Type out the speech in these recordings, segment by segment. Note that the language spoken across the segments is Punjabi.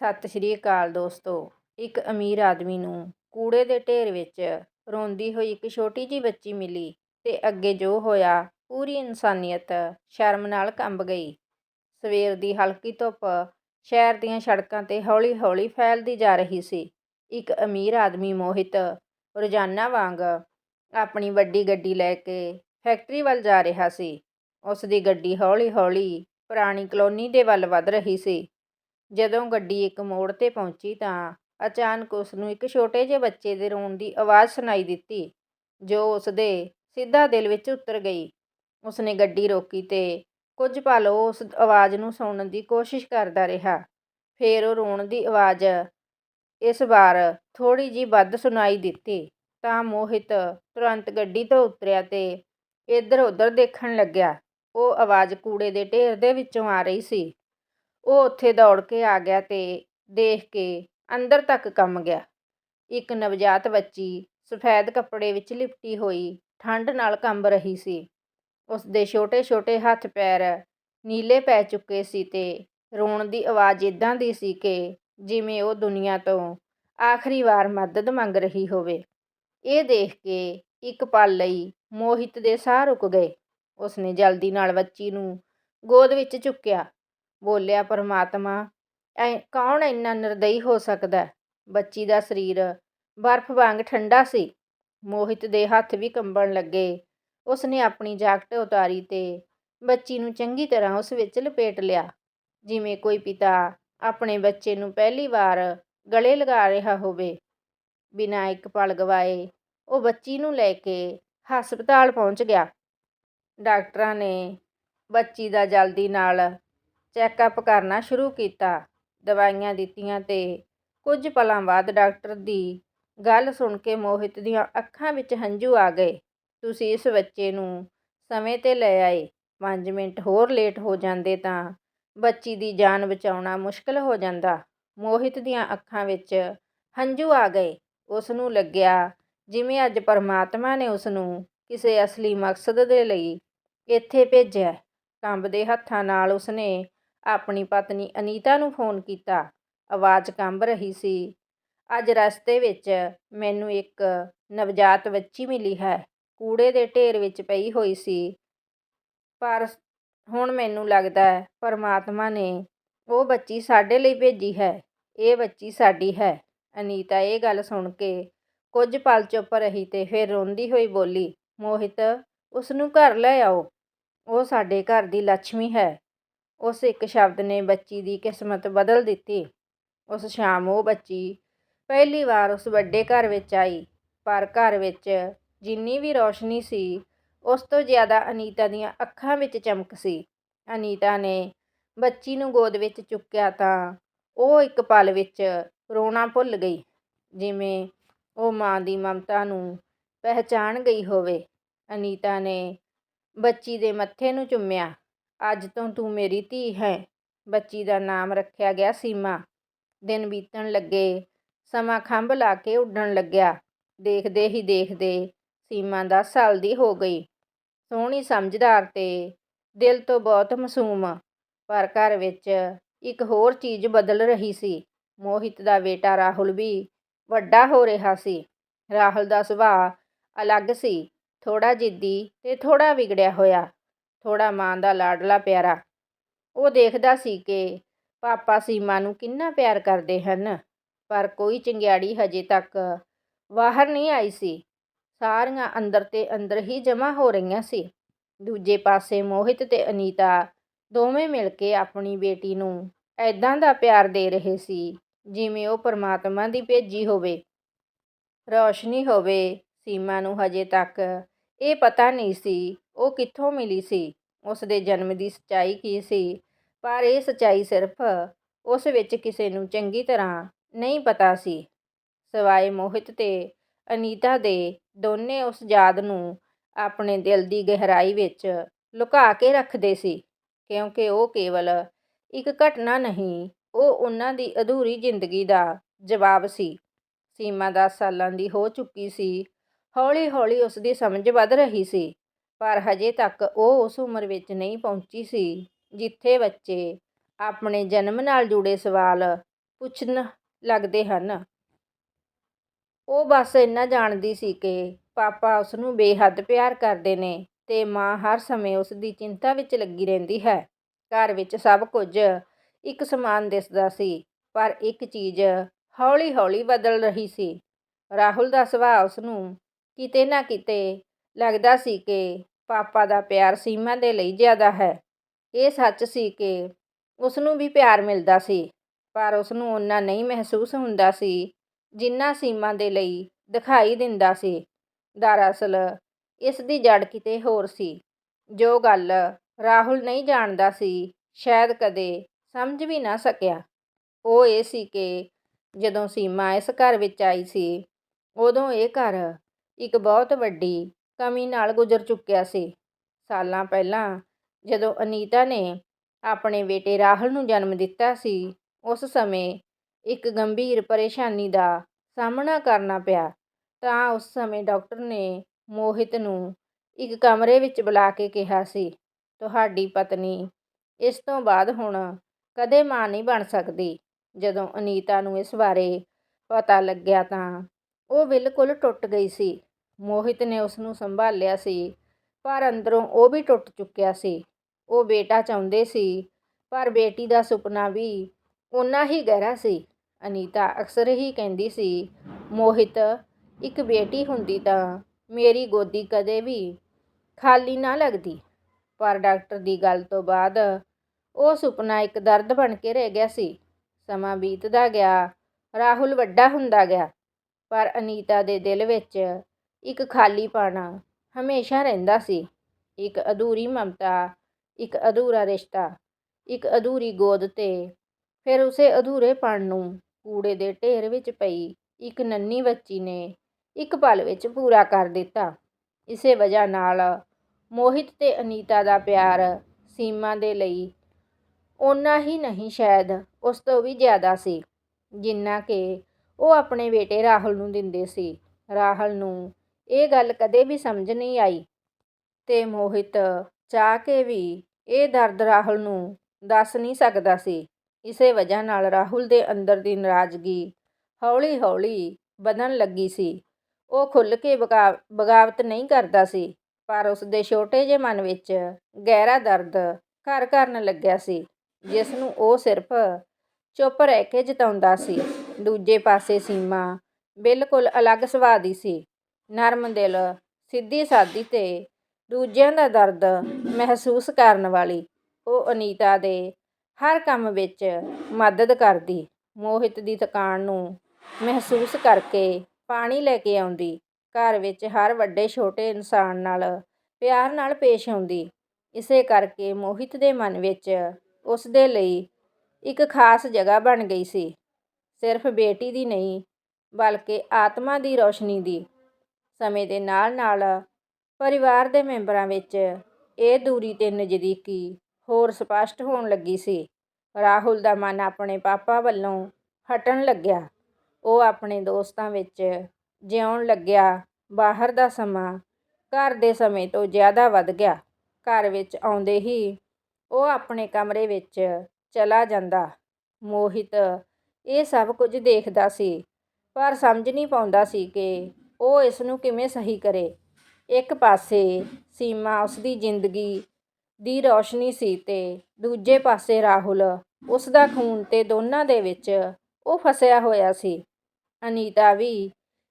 ਸਤਿ ਸ਼੍ਰੀ ਅਕਾਲ ਦੋਸਤੋ। ਇੱਕ ਅਮੀਰ ਆਦਮੀ ਨੂੰ ਕੂੜੇ ਦੇ ਢੇਰ ਵਿੱਚ ਰੋਂਦੀ ਹੋਈ ਇੱਕ ਛੋਟੀ ਜਿਹੀ ਬੱਚੀ ਮਿਲੀ ਤੇ ਅੱਗੇ ਜੋ ਹੋਇਆ, ਪੂਰੀ ਇਨਸਾਨੀਅਤ ਸ਼ਰਮ ਨਾਲ ਕੰਬ ਗਈ। ਸਵੇਰ ਦੀ ਹਲਕੀ ਧੁੱਪ ਸ਼ਹਿਰ ਦੀਆਂ ਸੜਕਾਂ ਤੇ ਹੌਲੀ-ਹੌਲੀ ਫੈਲਦੀ ਜਾ ਰਹੀ ਸੀ। ਇੱਕ ਅਮੀਰ ਆਦਮੀ ਮੋਹਿਤ ਰੋਜ਼ਾਨਾ ਵਾਂਗ ਆਪਣੀ ਵੱਡੀ ਗੱਡੀ ਲੈ ਕੇ ਫੈਕਟਰੀ ਵੱਲ ਜਾ ਰਿਹਾ ਸੀ। ਉਸ ਦੀ ਗੱਡੀ ਹੌਲੀ-ਹੌਲੀ ਪੁਰਾਣੀ ਕਲੋਨੀ ਦੇ ਵੱਲ ਵੱਧ ਰਹੀ ਸੀ। ਜਦੋਂ ਗੱਡੀ ਇੱਕ ਮੋੜ ਤੇ ਪਹੁੰਚੀ ਤਾਂ ਅਚਾਨਕ ਉਸ ਨੂੰ ਇੱਕ ਛੋਟੇ ਜਿਹੇ ਬੱਚੇ ਦੇ ਰੋਣ ਦੀ ਆਵਾਜ਼ ਸੁਣਾਈ ਦਿੱਤੀ, ਜੋ ਉਸ ਦੇ ਸਿੱਧਾ ਦਿਲ ਵਿੱਚ ਉਤਰ ਗਈ। ਉਸ ਨੇ ਗੱਡੀ ਰੋਕੀ ਤੇ ਕੁਝ ਪਲ ਉਹ ਉਸ ਆਵਾਜ਼ ਨੂੰ ਸੁਣਨ ਦੀ ਕੋਸ਼ਿਸ਼ ਕਰਦਾ ਰਿਹਾ। ਫਿਰ ਉਹ ਰੋਣ ਦੀ ਆਵਾਜ਼ ਇਸ ਵਾਰ ਥੋੜੀ ਜਿਹੀ ਵੱਧ ਸੁਣਾਈ ਦਿੱਤੀ, ਤਾਂ ਮੋਹਿਤ ਤੁਰੰਤ ਗੱਡੀ ਤੋਂ ਉਤਰਿਆ ਤੇ ਇੱਧਰ ਉੱਧਰ ਦੇਖਣ ਲੱਗਿਆ। ਉਹ ਆਵਾਜ਼ ਕੂੜੇ ਦੇ ਢੇਰ ਦੇ ਵਿੱਚੋਂ ਆ ਰਹੀ ਸੀ। ਉਹ ਉੱਥੇ ਦੌੜ ਕੇ ਆ ਗਿਆ ਤੇ ਦੇਖ ਕੇ ਅੰਦਰ ਤੱਕ ਕੰਮ ਗਿਆ। ਇੱਕ ਨਵਜਾਤ ਬੱਚੀ ਸਫੈਦ ਕੱਪੜੇ ਵਿੱਚ ਲਿਪਟੀ ਹੋਈ ਠੰਡ ਨਾਲ ਕੰਬ ਰਹੀ ਸੀ। ਉਸ ਦੇ ਛੋਟੇ-ਛੋਟੇ ਹੱਥ ਪੈਰ ਨੀਲੇ ਪੈ ਚੁੱਕੇ ਸੀ ਤੇ ਰੋਣ ਦੀ ਆਵਾਜ਼ ਇਦਾਂ ਦੀ ਸੀ ਕਿ ਜਿਵੇਂ ਉਹ ਦੁਨੀਆ ਤੋਂ ਆਖਰੀ ਵਾਰ ਮਦਦ ਮੰਗ ਰਹੀ ਹੋਵੇ। ਇਹ ਦੇਖ ਕੇ ਇੱਕ ਪਲ ਲਈ ਮੋਹਿਤ ਦੇ ਸਾਹ ਰੁਕ ਗਏ। ਉਸਨੇ ਜਲਦੀ ਨਾਲ ਬੱਚੀ ਨੂੰ ਗੋਦ ਵਿੱਚ ਚੁੱਕਿਆ। ਬੋਲਿਆ, ਪਰਮਾਤਮਾ, ਐ ਕੌਣ ਇੰਨਾ ਨਿਰਦਈ ਹੋ ਸਕਦਾ ਬੱਚੀ ਦਾ ਸਰੀਰ ਬਰਫ਼ ਵਾਂਗ ਠੰਡਾ ਸੀ। ਮੋਹਿਤ ਦੇ ਹੱਥ ਵੀ ਕੰਬਣ ਲੱਗੇ। ਉਸਨੇ ਆਪਣੀ ਜਾਕਟ ਉਤਾਰੀ ਤੇ ਬੱਚੀ ਨੂੰ ਚੰਗੀ ਤਰ੍ਹਾਂ ਉਸ ਵਿੱਚ ਲਪੇਟ ਲਿਆ। ਜਿਵੇਂ ਕੋਈ ਪਿਤਾ ਆਪਣੇ ਬੱਚੇ ਨੂੰ ਪਹਿਲੀ ਵਾਰ ਗਲੇ ਲਗਾ ਰਿਹਾ ਹੋਵੇ। ਬਿਨਾਂ ਇੱਕ ਪਲ ਗਵਾਏ ਉਹ ਬੱਚੀ ਨੂੰ ਲੈ ਕੇ ਹਸਪਤਾਲ ਪਹੁੰਚ ਗਿਆ। ਡਾਕਟਰਾਂ ਨੇ ਬੱਚੀ ਦਾ ਜਲਦੀ ਨਾਲ ਚੈੱਕਅਪ ਕਰਨਾ ਸ਼ੁਰੂ ਕੀਤਾ, ਦਵਾਈਆਂ ਦਿੱਤੀਆਂ ਤੇ ਕੁਝ ਪਲਾਂ ਬਾਅਦ ਡਾਕਟਰ ਦੀ ਗੱਲ ਸੁਣ ਕੇ ਮੋਹਿਤ ਦੀਆਂ ਅੱਖਾਂ ਵਿੱਚ ਹੰਝੂ ਆ ਗਏ। ਤੁਸੀਂ ਇਸ ਬੱਚੇ ਨੂੰ ਸਮੇਂ ਤੇ ਲੈ ਆਏ 5 ਮਿੰਟ ਹੋਰ ਲੇਟ ਹੋ ਜਾਂਦੇ ਤਾਂ ਬੱਚੀ ਦੀ ਜਾਨ ਬਚਾਉਣਾ ਮੁਸ਼ਕਲ ਹੋ ਜਾਂਦਾ। ਮੋਹਿਤ ਦੀਆਂ ਅੱਖਾਂ ਵਿੱਚ ਹੰਝੂ ਆ ਗਏ। ਉਸ ਨੂੰ ਲੱਗਿਆ ਜਿਵੇਂ ਅੱਜ ਪਰਮਾਤਮਾ ਨੇ ਉਸ ਨੂੰ ਕਿਸੇ ਅਸਲੀ ਮਕਸਦ ਦੇ ਲਈ ਇੱਥੇ ਭੇਜਿਆ। ਕੰਬਦੇ ਹੱਥਾਂ ਨਾਲ ਉਸਨੇ ਆਪਣੀ ਪਤਨੀ ਅਨੀਤਾ ਨੂੰ ਫੋਨ ਕੀਤਾ। ਆਵਾਜ਼ ਕੰਬ ਰਹੀ ਸੀ। ਅੱਜ ਰਸਤੇ ਵਿੱਚ ਮੈਨੂੰ ਇੱਕ ਨਵਜਾਤ ਬੱਚੀ ਮਿਲੀ ਹੈ। ਕੂੜੇ ਦੇ ਢੇਰ ਵਿੱਚ ਪਈ ਹੋਈ ਸੀ। ਪਰ ਹੁਣ ਮੈਨੂੰ ਲੱਗਦਾ ਹੈ ਪਰਮਾਤਮਾ ਨੇ ਉਹ ਬੱਚੀ ਸਾਡੇ ਲਈ ਭੇਜੀ ਹੈ। ਇਹ ਬੱਚੀ ਸਾਡੀ ਹੈ। ਅਨੀਤਾ ਇਹ ਗੱਲ ਸੁਣ ਕੇ ਕੁਝ ਪਲ ਚੁੱਪ ਰਹੀ ਤੇ ਫਿਰ ਰੋਂਦੀ ਹੋਈ ਬੋਲੀ, ਮੋਹਿਤ ਉਸ ਨੂੰ ਘਰ ਲੈ ਆਓ। ਉਹ ਸਾਡੇ ਘਰ ਦੀ ਲੱਛਮੀ ਹੈ। ਉਸ ਇੱਕ ਸ਼ਬਦ ਨੇ ਬੱਚੀ ਦੀ ਕਿਸਮਤ ਬਦਲ ਦਿੱਤੀ। ਉਸ ਸ਼ਾਮ ਉਹ ਬੱਚੀ ਪਹਿਲੀ ਵਾਰ ਉਸ ਵੱਡੇ ਘਰ ਵਿੱਚ ਆਈ, ਪਰ ਘਰ ਵਿੱਚ ਜਿੰਨੀ ਵੀ ਰੌਸ਼ਨੀ ਸੀ, ਉਸ ਤੋਂ ਜ਼ਿਆਦਾ ਅਨੀਤਾ ਦੀਆਂ ਅੱਖਾਂ ਵਿੱਚ ਚਮਕ ਸੀ। ਅਨੀਤਾ ਨੇ ਬੱਚੀ ਨੂੰ ਗੋਦ ਵਿੱਚ ਚੁੱਕਿਆ ਤਾਂ ਉਹ ਇੱਕ ਪਲ ਵਿੱਚ ਰੋਣਾ ਭੁੱਲ ਗਈ, ਜਿਵੇਂ ਉਹ ਮਾਂ ਦੀ ਮਮਤਾ ਨੂੰ ਪਹਿਚਾਣ ਗਈ ਹੋਵੇ। ਅਨੀਤਾ ਨੇ ਬੱਚੀ ਦੇ ਮੱਥੇ ਨੂੰ ਚੁੰਮਿਆ। ਅੱਜ ਤੋਂ ਤੂੰ ਮੇਰੀ ਧੀ ਹੈ। ਬੱਚੀ ਦਾ ਨਾਮ ਰੱਖਿਆ ਗਿਆ ਸੀਮਾ। ਦਿਨ ਬੀਤਣ ਲੱਗੇ। ਸਮਾਂ ਖੰਭ ਲਾ ਕੇ ਉੱਡਣ ਲੱਗਿਆ। ਦੇਖਦੇ ਹੀ ਦੇਖਦੇ ਸੀਮਾ 10 ਸਾਲ ਦੀ ਹੋ ਗਈ। ਸੋਹਣੀ ਸਮਝਦਾਰ ਤੇ ਦਿਲ ਤੋਂ ਬਹੁਤ ਮਾਸੂਮ। ਪਰ ਘਰ ਵਿੱਚ ਇੱਕ ਹੋਰ ਚੀਜ਼ ਬਦਲ ਰਹੀ ਸੀ। ਮੋਹਿਤ ਦਾ ਬੇਟਾ ਰਾਹੁਲ ਵੀ ਵੱਡਾ ਹੋ ਰਿਹਾ ਸੀ। ਰਾਹੁਲ ਦਾ ਸੁਭਾਅ ਅਲੱਗ ਸੀ। ਥੋੜਾ ਜਿੱਦੀ ਤੇ ਥੋੜਾ ਵਿਗੜਿਆ ਹੋਇਆ। ਥੋੜਾ ਮਾਂ ਦਾ ਲਾਡਲਾ ਪਿਆਰਾ। ਉਹ ਦੇਖਦਾ ਸੀ ਕਿ ਪਾਪਾ ਸੀਮਾ ਨੂੰ ਕਿੰਨਾ ਪਿਆਰ ਕਰਦੇ ਹਨ, ਪਰ ਕੋਈ ਚੰਗਿਆੜੀ ਹਜੇ ਤੱਕ ਬਾਹਰ ਨਹੀਂ ਆਈ ਸੀ। ਸਾਰੀਆਂ ਅੰਦਰ ਤੇ ਅੰਦਰ ਹੀ ਜਮ੍ਹਾਂ ਹੋ ਰਹੀਆਂ ਸੀ। ਦੂਜੇ ਪਾਸੇ ਮੋਹਿਤ ਤੇ ਅਨੀਤਾ ਦੋਵੇਂ ਮਿਲ ਕੇ ਆਪਣੀ ਬੇਟੀ ਨੂੰ ਐਦਾਂ ਦਾ ਪਿਆਰ ਦੇ ਰਹੇ ਸੀ, ਜਿਵੇਂ ਉਹ ਪਰਮਾਤਮਾ ਦੀ ਭੇਜੀ ਹੋਵੇ। ਰੌਸ਼ਨੀ ਹੋਵੇ, ਸੀਮਾ ਨੂੰ ਹਜੇ ਤੱਕ ਇਹ ਪਤਾ ਨਹੀਂ ਸੀ ਉਹ ਕਿੱਥੋਂ ਮਿਲੀ ਸੀ? ਉਸ ਦੇ ਜਨਮ ਦੀ ਸੱਚਾਈ ਕੀ ਸੀ? ਪਰ ਇਹ ਸੱਚਾਈ ਸਿਰਫ ਉਸ ਵਿੱਚ ਕਿਸੇ ਨੂੰ ਚੰਗੀ ਤਰ੍ਹਾਂ ਨਹੀਂ ਪਤਾ ਸੀ। ਸਵਾਏ ਮੋਹਿਤ ਤੇ ਅਨੀਤਾ ਦੇ ਦੋਨੇ ਉਸ ਯਾਦ ਨੂੰ ਆਪਣੇ ਦਿਲ ਦੀ ਗਹਿਰਾਈ ਵਿੱਚ ਲੁਕਾ ਕੇ ਰੱਖਦੇ ਸੀ, ਕਿਉਂਕਿ ਉਹ ਕੇਵਲ ਇੱਕ ਘਟਨਾ ਨਹੀਂ, ਉਹ ਉਹਨਾਂ ਦੀ ਅਧੂਰੀ ਜ਼ਿੰਦਗੀ ਦਾ ਜਵਾਬ ਸੀ। ਸੀਮਾ 10 ਸਾਲਾਂ ਦੀ ਹੋ ਚੁੱਕੀ ਸੀ। ਹੌਲੀ-ਹੌਲੀ ਉਸ ਦੀ ਸਮਝ ਵੱਧ ਰਹੀ ਸੀ। ਪਰ ਹਜੇ ਤੱਕ ਉਹ ਉਸ ਉਮਰ ਵਿੱਚ ਨਹੀਂ ਪਹੁੰਚੀ ਸੀ, ਜਿੱਥੇ ਬੱਚੇ ਆਪਣੇ ਜਨਮ ਨਾਲ ਜੁੜੇ ਸਵਾਲ ਪੁੱਛਣ ਲੱਗਦੇ ਹਨ। ਉਹ ਬਸ ਇੰਨਾ ਜਾਣਦੀ ਸੀ ਕਿ ਪਾਪਾ ਉਸ ਨੂੰ ਬੇਹੱਦ ਪਿਆਰ ਕਰਦੇ ਨੇ ਤੇ ਮਾਂ ਹਰ ਸਮੇਂ ਉਸ ਦੀ ਚਿੰਤਾ ਵਿੱਚ ਲੱਗੀ ਰਹਿੰਦੀ ਹੈ। ਘਰ ਵਿੱਚ ਸਭ ਕੁਝ ਇੱਕ ਸਮਾਨ ਦਿਸਦਾ ਸੀ, ਪਰ ਇੱਕ ਚੀਜ਼ ਹੌਲੀ-ਹੌਲੀ ਬਦਲ ਰਹੀ ਸੀ। ਰਾਹੁਲ ਦਾ ਸੁਭਾਅ ਉਸ ਨੂੰ ਕਿਤੇ ਨਾ ਕਿਤੇ ਲੱਗਦਾ ਸੀ ਕਿ ਪਾਪਾ ਦਾ ਪਿਆਰ ਸੀਮਾ ਦੇ ਲਈ ਜ਼ਿਆਦਾ ਹੈ। ਇਹ ਸੱਚ ਸੀ ਕਿ ਉਸ ਨੂੰ ਵੀ ਪਿਆਰ ਮਿਲਦਾ ਸੀ, ਪਰ ਉਸ ਨੂੰ ਓਨਾ ਨਹੀਂ ਮਹਿਸੂਸ ਹੁੰਦਾ ਸੀ ਜਿੰਨਾ ਸੀਮਾ ਦੇ ਲਈ ਦਿਖਾਈ ਦਿੰਦਾ ਸੀ। ਦਰਅਸਲ, ਇਸ ਦੀ ਜੜ ਕਿਤੇ ਹੋਰ ਸੀ। ਜੋ ਗੱਲ ਰਾਹੁਲ ਨਹੀਂ ਜਾਣਦਾ ਸੀ, ਸ਼ਾਇਦ ਕਦੇ ਸਮਝ ਵੀ ਨਾ ਸਕਿਆ। ਉਹ ਇਹ ਸੀ ਕਿ ਜਦੋਂ ਸੀਮਾ ਇਸ ਘਰ ਵਿੱਚ ਆਈ ਸੀ, ਉਦੋਂ ਇਹ ਘਰ ਇੱਕ ਬਹੁਤ ਵੱਡੀ ਕਮੀ ਨਾਲ ਗੁਜ਼ਰ ਚੁੱਕਿਆ ਸੀ। ਸਾਲਾਂ ਪਹਿਲਾਂ ਜਦੋਂ ਅਨੀਤਾ ਨੇ ਆਪਣੇ ਬੇਟੇ ਰਾਹੁਲ ਨੂੰ ਜਨਮ ਦਿੱਤਾ ਸੀ, ਉਸ ਸਮੇਂ ਇੱਕ ਗੰਭੀਰ ਪਰੇਸ਼ਾਨੀ ਦਾ ਸਾਹਮਣਾ ਕਰਨਾ ਪਿਆ। ਤਾਂ ਉਸ ਸਮੇਂ ਡਾਕਟਰ ਨੇ ਮੋਹਿਤ ਨੂੰ ਇੱਕ ਕਮਰੇ ਵਿੱਚ ਬੁਲਾ ਕੇ ਕਿਹਾ ਸੀ, ਤੁਹਾਡੀ ਪਤਨੀ ਇਸ ਤੋਂ ਬਾਅਦ ਹੁਣ ਕਦੇ ਮਾਂ ਨਹੀਂ ਬਣ ਸਕਦੀ। ਜਦੋਂ ਅਨੀਤਾ ਨੂੰ ਇਸ ਬਾਰੇ ਪਤਾ ਲੱਗਿਆ ਤਾਂ ਉਹ ਬਿਲਕੁਲ ਟੁੱਟ ਗਈ ਸੀ। ਮੋਹਿਤ ਨੇ ਉਸ ਨੂੰ ਸੰਭਾਲਿਆ ਸੀ, ਪਰ ਅੰਦਰੋਂ ਉਹ ਵੀ ਟੁੱਟ ਚੁੱਕਿਆ ਸੀ। ਉਹ ਬੇਟਾ ਚਾਹੁੰਦੇ ਸੀ, ਪਰ ਬੇਟੀ ਦਾ ਸੁਪਨਾ ਵੀ ਓਨਾ ਹੀ ਗਹਿਰਾ ਸੀ। ਅਨੀਤਾ ਅਕਸਰ ਹੀ ਕਹਿੰਦੀ ਸੀ, ਮੋਹਿਤ, ਇੱਕ ਬੇਟੀ ਹੁੰਦੀ ਤਾਂ ਮੇਰੀ ਗੋਦੀ ਕਦੇ ਵੀ ਖਾਲੀ ਨਾ ਲੱਗਦੀ। ਪਰ ਡਾਕਟਰ ਦੀ ਗੱਲ ਤੋਂ ਬਾਅਦ ਉਹ ਸੁਪਨਾ ਇੱਕ ਦਰਦ ਬਣ ਕੇ ਰਹਿ ਗਿਆ ਸੀ। ਸਮਾਂ ਬੀਤਦਾ ਗਿਆ, ਰਾਹੁਲ ਵੱਡਾ ਹੁੰਦਾ ਗਿਆ, ਪਰ ਅਨੀਤਾ ਦੇ ਦਿਲ ਵਿੱਚ ਇੱਕ ਖਾਲੀਪਣ ਹਮੇਸ਼ਾ ਰਹਿੰਦਾ ਸੀ। ਇੱਕ ਅਧੂਰੀ ਮਮਤਾ, ਇੱਕ ਅਧੂਰਾ ਰਿਸ਼ਤਾ, ਇੱਕ ਅਧੂਰੀ ਗੋਦ ਤੇ, ਫਿਰ ਉਸੇ ਅਧੂਰੇਪਣ ਨੂੰ ਕੂੜੇ ਦੇ ਢੇਰ ਵਿੱਚ ਪਈ ਇੱਕ ਨੰਨੀ ਬੱਚੀ ਨੇ ਇੱਕ ਪਲ ਵਿੱਚ ਪੂਰਾ ਕਰ ਦਿੱਤਾ। ਇਸੇ ਵਜ੍ਹਾ ਨਾਲ ਮੋਹਿਤ ਤੇ ਅਨੀਤਾ ਦਾ ਪਿਆਰ ਸੀਮਾ ਦੇ ਲਈ ਓਨਾ ਹੀ ਨਹੀਂ ਸ਼ਾਇਦ ਉਸ ਤੋਂ ਵੀ ਜ਼ਿਆਦਾ ਸੀ, ਜਿੰਨਾ ਕਿ ਉਹ ਆਪਣੇ ਬੇਟੇ ਰਾਹੁਲ ਨੂੰ ਦਿੰਦੇ ਸੀ। ਰਾਹੁਲ ਨੂੰ ਇਹ ਗੱਲ ਕਦੇ ਵੀ ਸਮਝ ਨਹੀਂ ਆਈ। ਤੇ ਮੋਹਿਤ ਚਾਹ ਕੇ ਵੀ ਇਹ ਦਰਦ ਰਾਹੁਲ ਨੂੰ ਦੱਸ ਨਹੀਂ ਸਕਦਾ ਸੀ। ਇਸੇ ਵਜ੍ਹਾ ਨਾਲ ਰਾਹੁਲ ਦੇ ਅੰਦਰ ਦੀ ਨਾਰਾਜ਼ਗੀ ਹੌਲੀ-ਹੌਲੀ ਵਧਣ ਲੱਗੀ ਸੀ। ਉਹ ਖੁੱਲ੍ਹ ਕੇ ਬਗਾਵਤ ਨਹੀਂ ਕਰਦਾ ਸੀ, ਪਰ ਉਸ ਦੇ ਛੋਟੇ ਜਿਹੇ ਮਨ ਵਿੱਚ ਗਹਿਰਾ ਦਰਦ ਘਰ ਕਰਨ ਲੱਗਿਆ ਸੀ, ਜਿਸ ਨੂੰ ਉਹ ਸਿਰਫ ਚੁੱਪ ਰਹਿ ਕੇ ਜਤਾਉਂਦਾ ਸੀ। ਦੂਜੇ ਪਾਸੇ ਸੀਮਾ ਬਿਲਕੁਲ ਅਲੱਗ ਸੁਭਾਅ ਦੀ ਸੀ। ਨਰਮ ਦਿਲ, ਸਿੱਧੀ ਸਾਦੀ ਤੇ ਦੂਜਿਆਂ ਦਾ ਦਰਦ ਮਹਿਸੂਸ ਕਰਨ ਵਾਲੀ ਉਹ ਅਨੀਤਾ ਦੇ ਹਰ ਕੰਮ ਵਿੱਚ ਮਦਦ ਕਰਦੀ। ਮੋਹਿਤ ਦੀ ਥਕਾਨ ਨੂੰ ਮਹਿਸੂਸ ਕਰਕੇ ਪਾਣੀ ਲੈ ਕੇ ਆਉਂਦੀ। ਘਰ ਵਿੱਚ ਹਰ ਵੱਡੇ ਛੋਟੇ ਇਨਸਾਨ ਨਾਲ ਪਿਆਰ ਨਾਲ ਪੇਸ਼ ਆਉਂਦੀ। ਇਸੇ ਕਰਕੇ ਮੋਹਿਤ ਦੇ ਮਨ ਵਿੱਚ ਉਸ ਦੇ ਲਈ ਇੱਕ ਖਾਸ ਜਗ੍ਹਾ ਬਣ ਗਈ ਸੀ। ਸਿਰਫ ਬੇਟੀ ਦੀ ਨਹੀਂ, ਬਲਕਿ ਆਤਮਾ ਦੀ ਰੋਸ਼ਨੀ ਦੀ ਸਮੇਂ ਦੇ ਨਾਲ-ਨਾਲ ਪਰਿਵਾਰ ਦੇ ਮੈਂਬਰਾਂ ਵਿੱਚ ਇਹ ਦੂਰੀ ਤੇ ਨਜ਼ਦੀਕੀ ਹੋਰ ਸਪੱਸ਼ਟ ਹੋਣ ਲੱਗੀ ਸੀ। ਰਾਹੁਲ ਦਾ ਮਨ ਆਪਣੇ ਪਾਪਾ ਵੱਲੋਂ ਹਟਣ ਲੱਗਿਆ। ਉਹ ਆਪਣੇ ਦੋਸਤਾਂ ਵਿੱਚ ਜਿਉਣ ਲੱਗਿਆ। ਬਾਹਰ ਦਾ ਸਮਾਂ ਘਰ ਦੇ ਸਮੇਂ ਤੋਂ ਜ਼ਿਆਦਾ ਵੱਧ ਗਿਆ। ਘਰ ਵਿੱਚ ਆਉਂਦੇ ਹੀ ਉਹ ਆਪਣੇ ਕਮਰੇ ਵਿੱਚ ਚਲਾ ਜਾਂਦਾ। ਮੋਹਿਤ ਇਹ ਸਭ ਕੁਝ ਦੇਖਦਾ ਸੀ, ਪਰ ਸਮਝ ਨਹੀਂ ਪਾਉਂਦਾ ਸੀ ਕਿ ਉਹ ਇਸ ਨੂੰ ਕਿਵੇਂ ਸਹੀ ਕਰੇ? ਇੱਕ ਪਾਸੇ ਸੀਮਾ ਉਸ ਦੀ ਜ਼ਿੰਦਗੀ ਦੀ ਰੌਸ਼ਨੀ ਸੀ ਤੇ ਦੂਜੇ ਪਾਸੇ ਰਾਹੁਲ ਉਸ ਦਾ ਖੂਨ ਤੇ ਦੋਨਾਂ ਦੇ ਵਿੱਚ ਉਹ ਫਸਿਆ ਹੋਇਆ ਸੀ। ਅਨੀਤਾ ਵੀ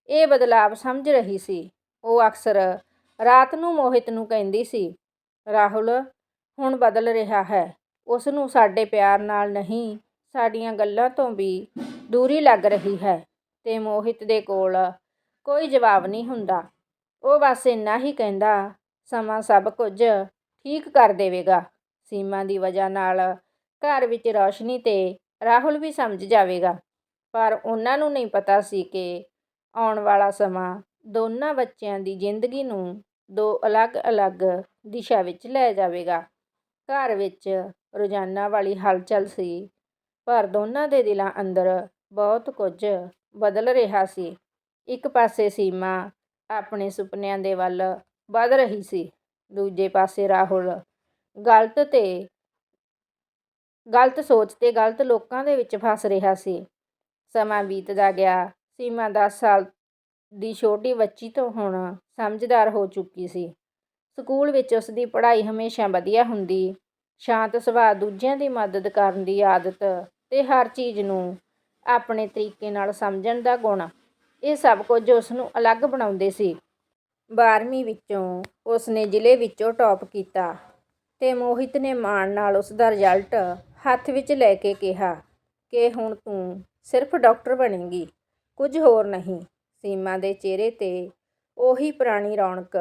ਇਹ ਬਦਲਾਵ ਸਮਝ ਰਹੀ ਸੀ। ਉਹ ਅਕਸਰ ਰਾਤ ਨੂੰ ਮੋਹਿਤ ਨੂੰ ਕਹਿੰਦੀ ਸੀ, ਰਾਹੁਲ, ਹੁਣ ਬਦਲ ਰਿਹਾ ਹੈ। ਉਸ ਨੂੰ ਸਾਡੇ ਪਿਆਰ ਨਾਲ ਨਹੀਂ, ਸਾਡੀਆਂ ਗੱਲਾਂ ਤੋਂ ਵੀ ਦੂਰੀ ਲੱਗ ਰਹੀ ਹੈ ਤੇ ਮੋਹਿਤ ਦੇ ਕੋਲ ਕੋਈ ਜਵਾਬ ਨਹੀਂ ਹੁੰਦਾ। ਉਹ ਬਸ ਇੰਨਾ ਹੀ ਕਹਿੰਦਾ, ਸਮਾਂ ਸਭ ਕੁਝ ਠੀਕ ਕਰ ਦੇਵੇਗਾ। ਸੀਮਾ ਦੀ ਵਜ੍ਹਾ ਨਾਲ ਘਰ ਵਿੱਚ ਰੌਸ਼ਨੀ ਤੇ ਰਾਹੁਲ ਵੀ ਸਮਝ ਜਾਵੇਗਾ। ਪਰ ਉਹਨਾਂ ਨੂੰ ਨਹੀਂ ਪਤਾ ਸੀ ਕਿ ਆਉਣ ਵਾਲਾ ਸਮਾਂ ਦੋਨਾਂ ਬੱਚਿਆਂ ਦੀ ਜ਼ਿੰਦਗੀ ਨੂੰ ਦੋ ਅਲੱਗ-ਅਲੱਗ ਦਿਸ਼ਾ ਵਿੱਚ ਲੈ ਜਾਵੇਗਾ। ਘਰ ਵਿੱਚ ਰੋਜ਼ਾਨਾ ਵਾਲੀ ਹਲਚਲ ਸੀ, ਪਰ ਦੋਨਾਂ ਦੇ ਦਿਲਾਂ ਅੰਦਰ ਬਹੁਤ ਕੁਝ ਬਦਲ ਰਿਹਾ ਸੀ। ਇੱਕ ਪਾਸੇ ਸੀਮਾ ਆਪਣੇ ਸੁਪਨਿਆਂ ਦੇ ਵੱਲ ਵੱਧ ਰਹੀ ਸੀ, ਦੂਜੇ ਪਾਸੇ ਰਾਹੁਲ। ਗਲਤ ਤੇ ਗਲਤ ਸੋਚ ਤੇ ਗਲਤ ਲੋਕਾਂ ਦੇ ਵਿੱਚ ਫਸ ਰਿਹਾ ਸੀ। ਸਮਾਂ ਬੀਤਦਾ ਗਿਆ, ਸੀਮਾ 10 ਸਾਲ ਦੀ ਛੋਟੀ ਬੱਚੀ ਤੋਂ ਹੁਣ ਸਮਝਦਾਰ ਹੋ ਚੁੱਕੀ ਸੀ। ਸਕੂਲ ਵਿੱਚ ਉਸ ਦੀ ਪੜ੍ਹਾਈ ਹਮੇਸ਼ਾ ਵਧੀਆ ਹੁੰਦੀ, ਸ਼ਾਂਤ ਸੁਭਾਅ ਦੂਜਿਆਂ ਦੀ ਮਦਦ ਕਰਨ ਦੀ ਆਦਤ ਤੇ ਹਰ ਚੀਜ਼ ਨੂੰ ਆਪਣੇ ਤਰੀਕੇ ਨਾਲ ਸਮਝਣ ਦਾ ਗੁਣ। ਇਹ ਸਭ ਕੁਝ ਉਸ ਨੂੰ ਅਲੱਗ ਬਣਾਉਂਦੇ ਸੀ। 12ਵੀਂ ਵਿੱਚੋਂ ਉਸ ਨੇ ਜ਼ਿਲ੍ਹੇ ਵਿੱਚੋਂ ਟੌਪ ਕੀਤਾ ਤੇ ਮੋਹਿਤ ਨੇ ਮਾਣ ਨਾਲ ਉਸ ਦਾ ਰਿਜ਼ਲਟ ਹੱਥ ਵਿੱਚ ਲੈ ਕੇ ਕਿਹਾ ਕਿ ਹੁਣ ਤੂੰ ਸਿਰਫ ਡਾਕਟਰ ਬਣੇਗੀ, ਕੁਝ ਹੋਰ ਨਹੀਂ। ਸੀਮਾ ਦੇ ਚਿਹਰੇ ਤੇ ਉਹੀ ਪੁਰਾਣੀ ਰੌਣਕ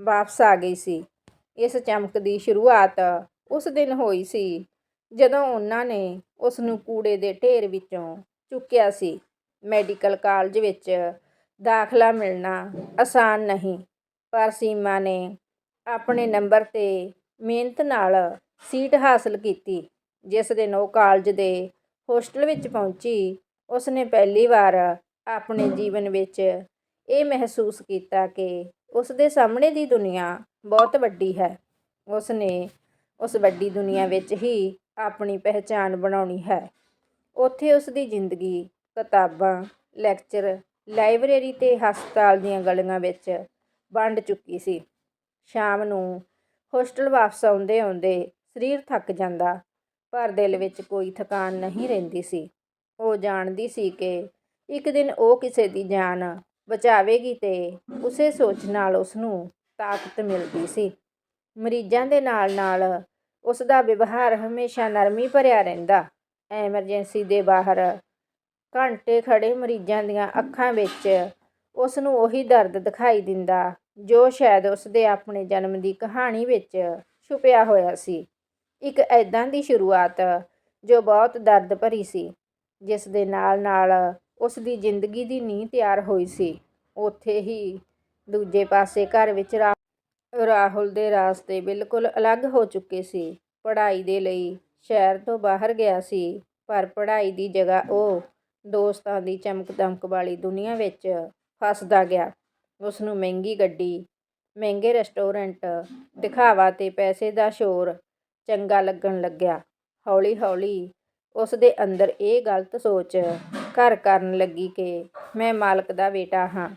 ਵਾਪਸ ਆ ਗਈ ਸੀ। ਇਸ ਚਮਕ ਦੀ ਸ਼ੁਰੂਆਤ ਉਸ ਦਿਨ ਹੋਈ ਸੀ ਜਦੋਂ ਉਹਨਾਂ ਨੇ ਉਸ ਨੂੰ ਕੂੜੇ ਦੇ ਢੇਰ ਵਿੱਚੋਂ ਚੁੱਕਿਆ ਸੀ। ਮੈਡੀਕਲ ਕਾਲਜ ਵਿੱਚ ਦਾਖਲਾ ਮਿਲਣਾ ਆਸਾਨ ਨਹੀਂ, ਪਰ ਸੀਮਾ ਨੇ ਆਪਣੇ ਨੰਬਰ ਤੇ ਮਿਹਨਤ ਨਾਲ ਸੀਟ ਹਾਸਲ ਕੀਤੀ, ਜਿਸ ਦਿਨ ਉਹ ਕਾਲਜ ਦੇ ਹੋਸਟਲ ਵਿੱਚ ਪਹੁੰਚੀ। ਉਸ ਨੇ ਪਹਿਲੀ ਵਾਰ ਆਪਣੇ ਜੀਵਨ ਵਿੱਚ ਇਹ ਮਹਿਸੂਸ ਕੀਤਾ ਕਿ ਉਸ ਦੇ ਸਾਹਮਣੇ ਦੀ ਦੁਨੀਆ ਬਹੁਤ ਵੱਡੀ ਹੈ। ਉਸ ਨੇ ਉਸ ਵੱਡੀ ਦੁਨੀਆ ਵਿੱਚ ਹੀ ਆਪਣੀ ਪਹਿਚਾਣ ਬਣਾਉਣੀ ਹੈ। ਉੱਥੇ ਉਸ ਦੀ ਜ਼ਿੰਦਗੀ ਕਿਤਾਬਾਂ, ਲੈਕਚਰ, ਲਾਇਬ੍ਰੇਰੀ ਅਤੇ ਹਸਪਤਾਲ ਦੀਆਂ ਗਲੀਆਂ ਵਿੱਚ ਵੰਡ ਚੁੱਕੀ ਸੀ। ਸ਼ਾਮ ਨੂੰ ਹੋਸਟਲ ਵਾਪਸ ਆਉਂਦੇ ਆਉਂਦੇ ਸਰੀਰ ਥੱਕ ਜਾਂਦਾ, ਪਰ ਦਿਲ ਵਿੱਚ ਕੋਈ ਥਕਾਨ ਨਹੀਂ ਰਹਿੰਦੀ ਸੀ। ਉਹ ਜਾਣਦੀ ਸੀ ਕਿ ਇੱਕ ਦਿਨ ਉਹ ਕਿਸੇ ਦੀ ਜਾਨ ਬਚਾਵੇਗੀ ਤੇ ਉਸੇ ਸੋਚ ਨਾਲ ਉਸ ਨੂੰ ਤਾਕਤ ਮਿਲਦੀ ਸੀ। ਮਰੀਜ਼ਾਂ ਦੇ ਨਾਲ ਨਾਲ ਉਸ ਦਾ ਵਿਵਹਾਰ ਹਮੇਸ਼ਾ ਨਰਮੀ ਭਰਿਆ ਰਹਿੰਦਾ। ਐਮਰਜੈਂਸੀ ਦੇ ਬਾਹਰ ਘੰਟੇ ਖੜੇ ਮਰੀਜ਼ਾਂ ਦੀਆਂ ਅੱਖਾਂ ਵਿੱਚ ਉਸ ਨੂੰ ਉਹੀ ਦਰਦ ਦਿਖਾਈ ਦਿੰਦਾ, ਜੋ ਸ਼ਾਇਦ ਉਸ ਦੇ ਆਪਣੇ ਜਨਮ ਦੀ ਕਹਾਣੀ ਵਿੱਚ ਛੁਪਿਆ ਹੋਇਆ ਸੀ। ਇੱਕ ਐਦਾਂ ਦੀ ਸ਼ੁਰੂਆਤ ਜੋ ਬਹੁਤ ਦਰਦ ਭਰੀ ਸੀ, ਜਿਸ ਦੇ ਨਾਲ ਨਾਲ ਉਸ ਦੀ ਜ਼ਿੰਦਗੀ ਦੀ ਨੀਂਹ ਤਿਆਰ ਹੋਈ ਸੀ। ਉੱਥੇ ਹੀ ਦੂਜੇ ਪਾਸੇ ਘਰ ਵਿੱਚ ਰਾ, ਰਾਹੁਲ ਦੇ ਰਾਸਤੇ ਬਿਲਕੁਲ ਅਲੱਗ ਹੋ ਚੁੱਕੇ ਸੀ। ਪੜ੍ਹਾਈ ਦੇ ਲਈ ਸ਼ਹਿਰ ਤੋਂ ਬਾਹਰ ਗਿਆ ਸੀ, ਪਰ ਪੜ੍ਹਾਈ ਦੀ ਜਗ੍ਹਾ ਉਹ ਦੋਸਤਾਂ ਦੀ ਚਮਕ ਦਮਕ ਵਾਲੀ ਦੁਨੀਆ ਵਿੱਚ ਫਸਦਾ ਗਿਆ। ਉਸ ਨੂੰ ਮਹਿੰਗੀ ਗੱਡੀ, ਮਹਿੰਗੇ ਰੈਸਟੋਰੈਂਟ, ਦਿਖਾਵਾ ਅਤੇ ਪੈਸੇ ਦਾ ਸ਼ੋਰ ਚੰਗਾ ਲੱਗਣ ਲੱਗਿਆ। ਹੌਲੀ ਹੌਲੀ ਉਸ ਦੇ ਅੰਦਰ ਇਹ ਗਲਤ ਸੋਚ ਘਰ ਕਰਨ ਲੱਗੀ ਕਿ ਮੈਂ ਮਾਲਕ ਦਾ ਬੇਟਾ ਹਾਂ।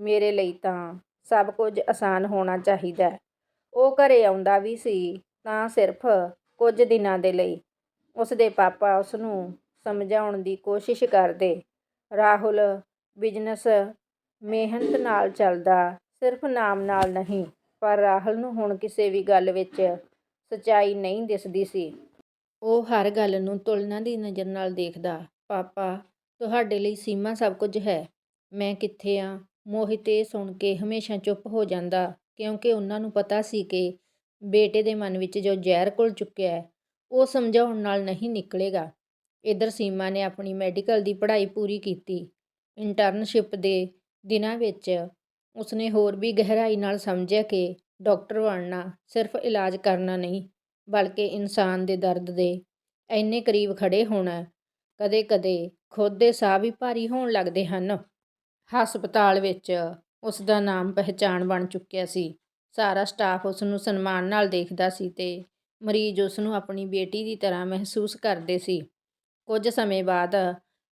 ਮੇਰੇ ਲਈ ਤਾਂ ਸਭ ਕੁਝ ਆਸਾਨ ਹੋਣਾ ਚਾਹੀਦਾ ਉਹ ਘਰੇ ਆਉਂਦਾ ਵੀ ਸੀ ਤਾਂ ਸਿਰਫ ਕੁਝ ਦਿਨਾਂ ਦੇ ਲਈ। ਉਸ ਦੇ ਪਾਪਾ ਉਸ ਨੂੰ ਸਮਝਾਉਣ ਦੀ ਕੋਸ਼ਿਸ਼ ਕਰਦੇ। ਰਾਹੁਲ ਬਿਜ਼ਨਸ ਮਿਹਨਤ ਨਾਲ ਚੱਲਦਾ, ਸਿਰਫ ਨਾਮ ਨਾਲ ਨਹੀਂ, ਪਰ ਰਾਹੁਲ ਨੂੰ ਹੁਣ ਕਿਸੇ ਵੀ ਗੱਲ ਵਿੱਚ ਸੱਚਾਈ ਨਹੀਂ ਦਿਸਦੀ ਸੀ। ਉਹ ਹਰ ਗੱਲ ਨੂੰ ਤੁਲਨਾ ਦੀ ਨਜ਼ਰ ਨਾਲ ਦੇਖਦਾ, ਪਾਪਾ, ਤੁਹਾਡੇ ਲਈ ਸੀਮਾ ਸਭ ਕੁਝ ਹੈ। ਮੈਂ ਕਿੱਥੇ ਆ? ਮੋਹਿਤ ਇਹ ਸੁਣ ਕੇ ਹਮੇਸ਼ਾ ਚੁੱਪ ਹੋ ਜਾਂਦਾ, ਕਿਉਂਕਿ ਉਹਨਾਂ ਨੂੰ ਪਤਾ ਸੀ ਕਿ ਬੇਟੇ ਦੇ ਮਨ ਵਿੱਚ ਜੋ ਜ਼ਹਿਰ ਘੁਲ ਚੁੱਕਿਆ ਹੈ, ਉਹ ਸਮਝਾਉਣ ਨਾਲ ਨਹੀਂ ਨਿਕਲੇਗਾ। ਇੱਧਰ ਸੀਮਾ ਨੇ ਆਪਣੀ ਮੈਡੀਕਲ ਦੀ ਪੜ੍ਹਾਈ ਪੂਰੀ ਕੀਤੀ। ਇੰਟਰਨਸ਼ਿਪ ਦੇ ਦਿਨਾਂ ਵਿੱਚ ਉਸਨੇ ਹੋਰ ਵੀ ਗਹਿਰਾਈ ਨਾਲ ਸਮਝਿਆ ਕਿ ਡਾਕਟਰ ਬਣਨਾ ਸਿਰਫ ਇਲਾਜ ਕਰਨਾ ਨਹੀਂ, ਬਲਕਿ ਇਨਸਾਨ ਦੇ ਦਰਦ ਦੇ ਇੰਨੇ ਕਰੀਬ ਖੜੇ ਹੋਣਾ, ਕਦੇ-ਕਦੇ ਖੁਦ ਦੇ ਸਾਹ ਵੀ ਭਾਰੀ ਹੋਣ ਲੱਗਦੇ ਹਨ। ਹਸਪਤਾਲ ਵਿੱਚ ਉਸ ਦਾ ਨਾਮ ਪਹਿਚਾਣ ਬਣ ਚੁੱਕਿਆ ਸੀ। ਸਾਰਾ ਸਟਾਫ ਉਸ ਨੂੰ ਸਨਮਾਨ ਨਾਲ ਦੇਖਦਾ ਸੀ ਤੇ ਮਰੀਜ਼ ਉਸ ਨੂੰ ਆਪਣੀ ਬੇਟੀ ਦੀ ਤਰ੍ਹਾਂ ਮਹਿਸੂਸ ਕਰਦੇ ਸੀ। ਕੁਝ ਸਮੇਂ ਬਾਅਦ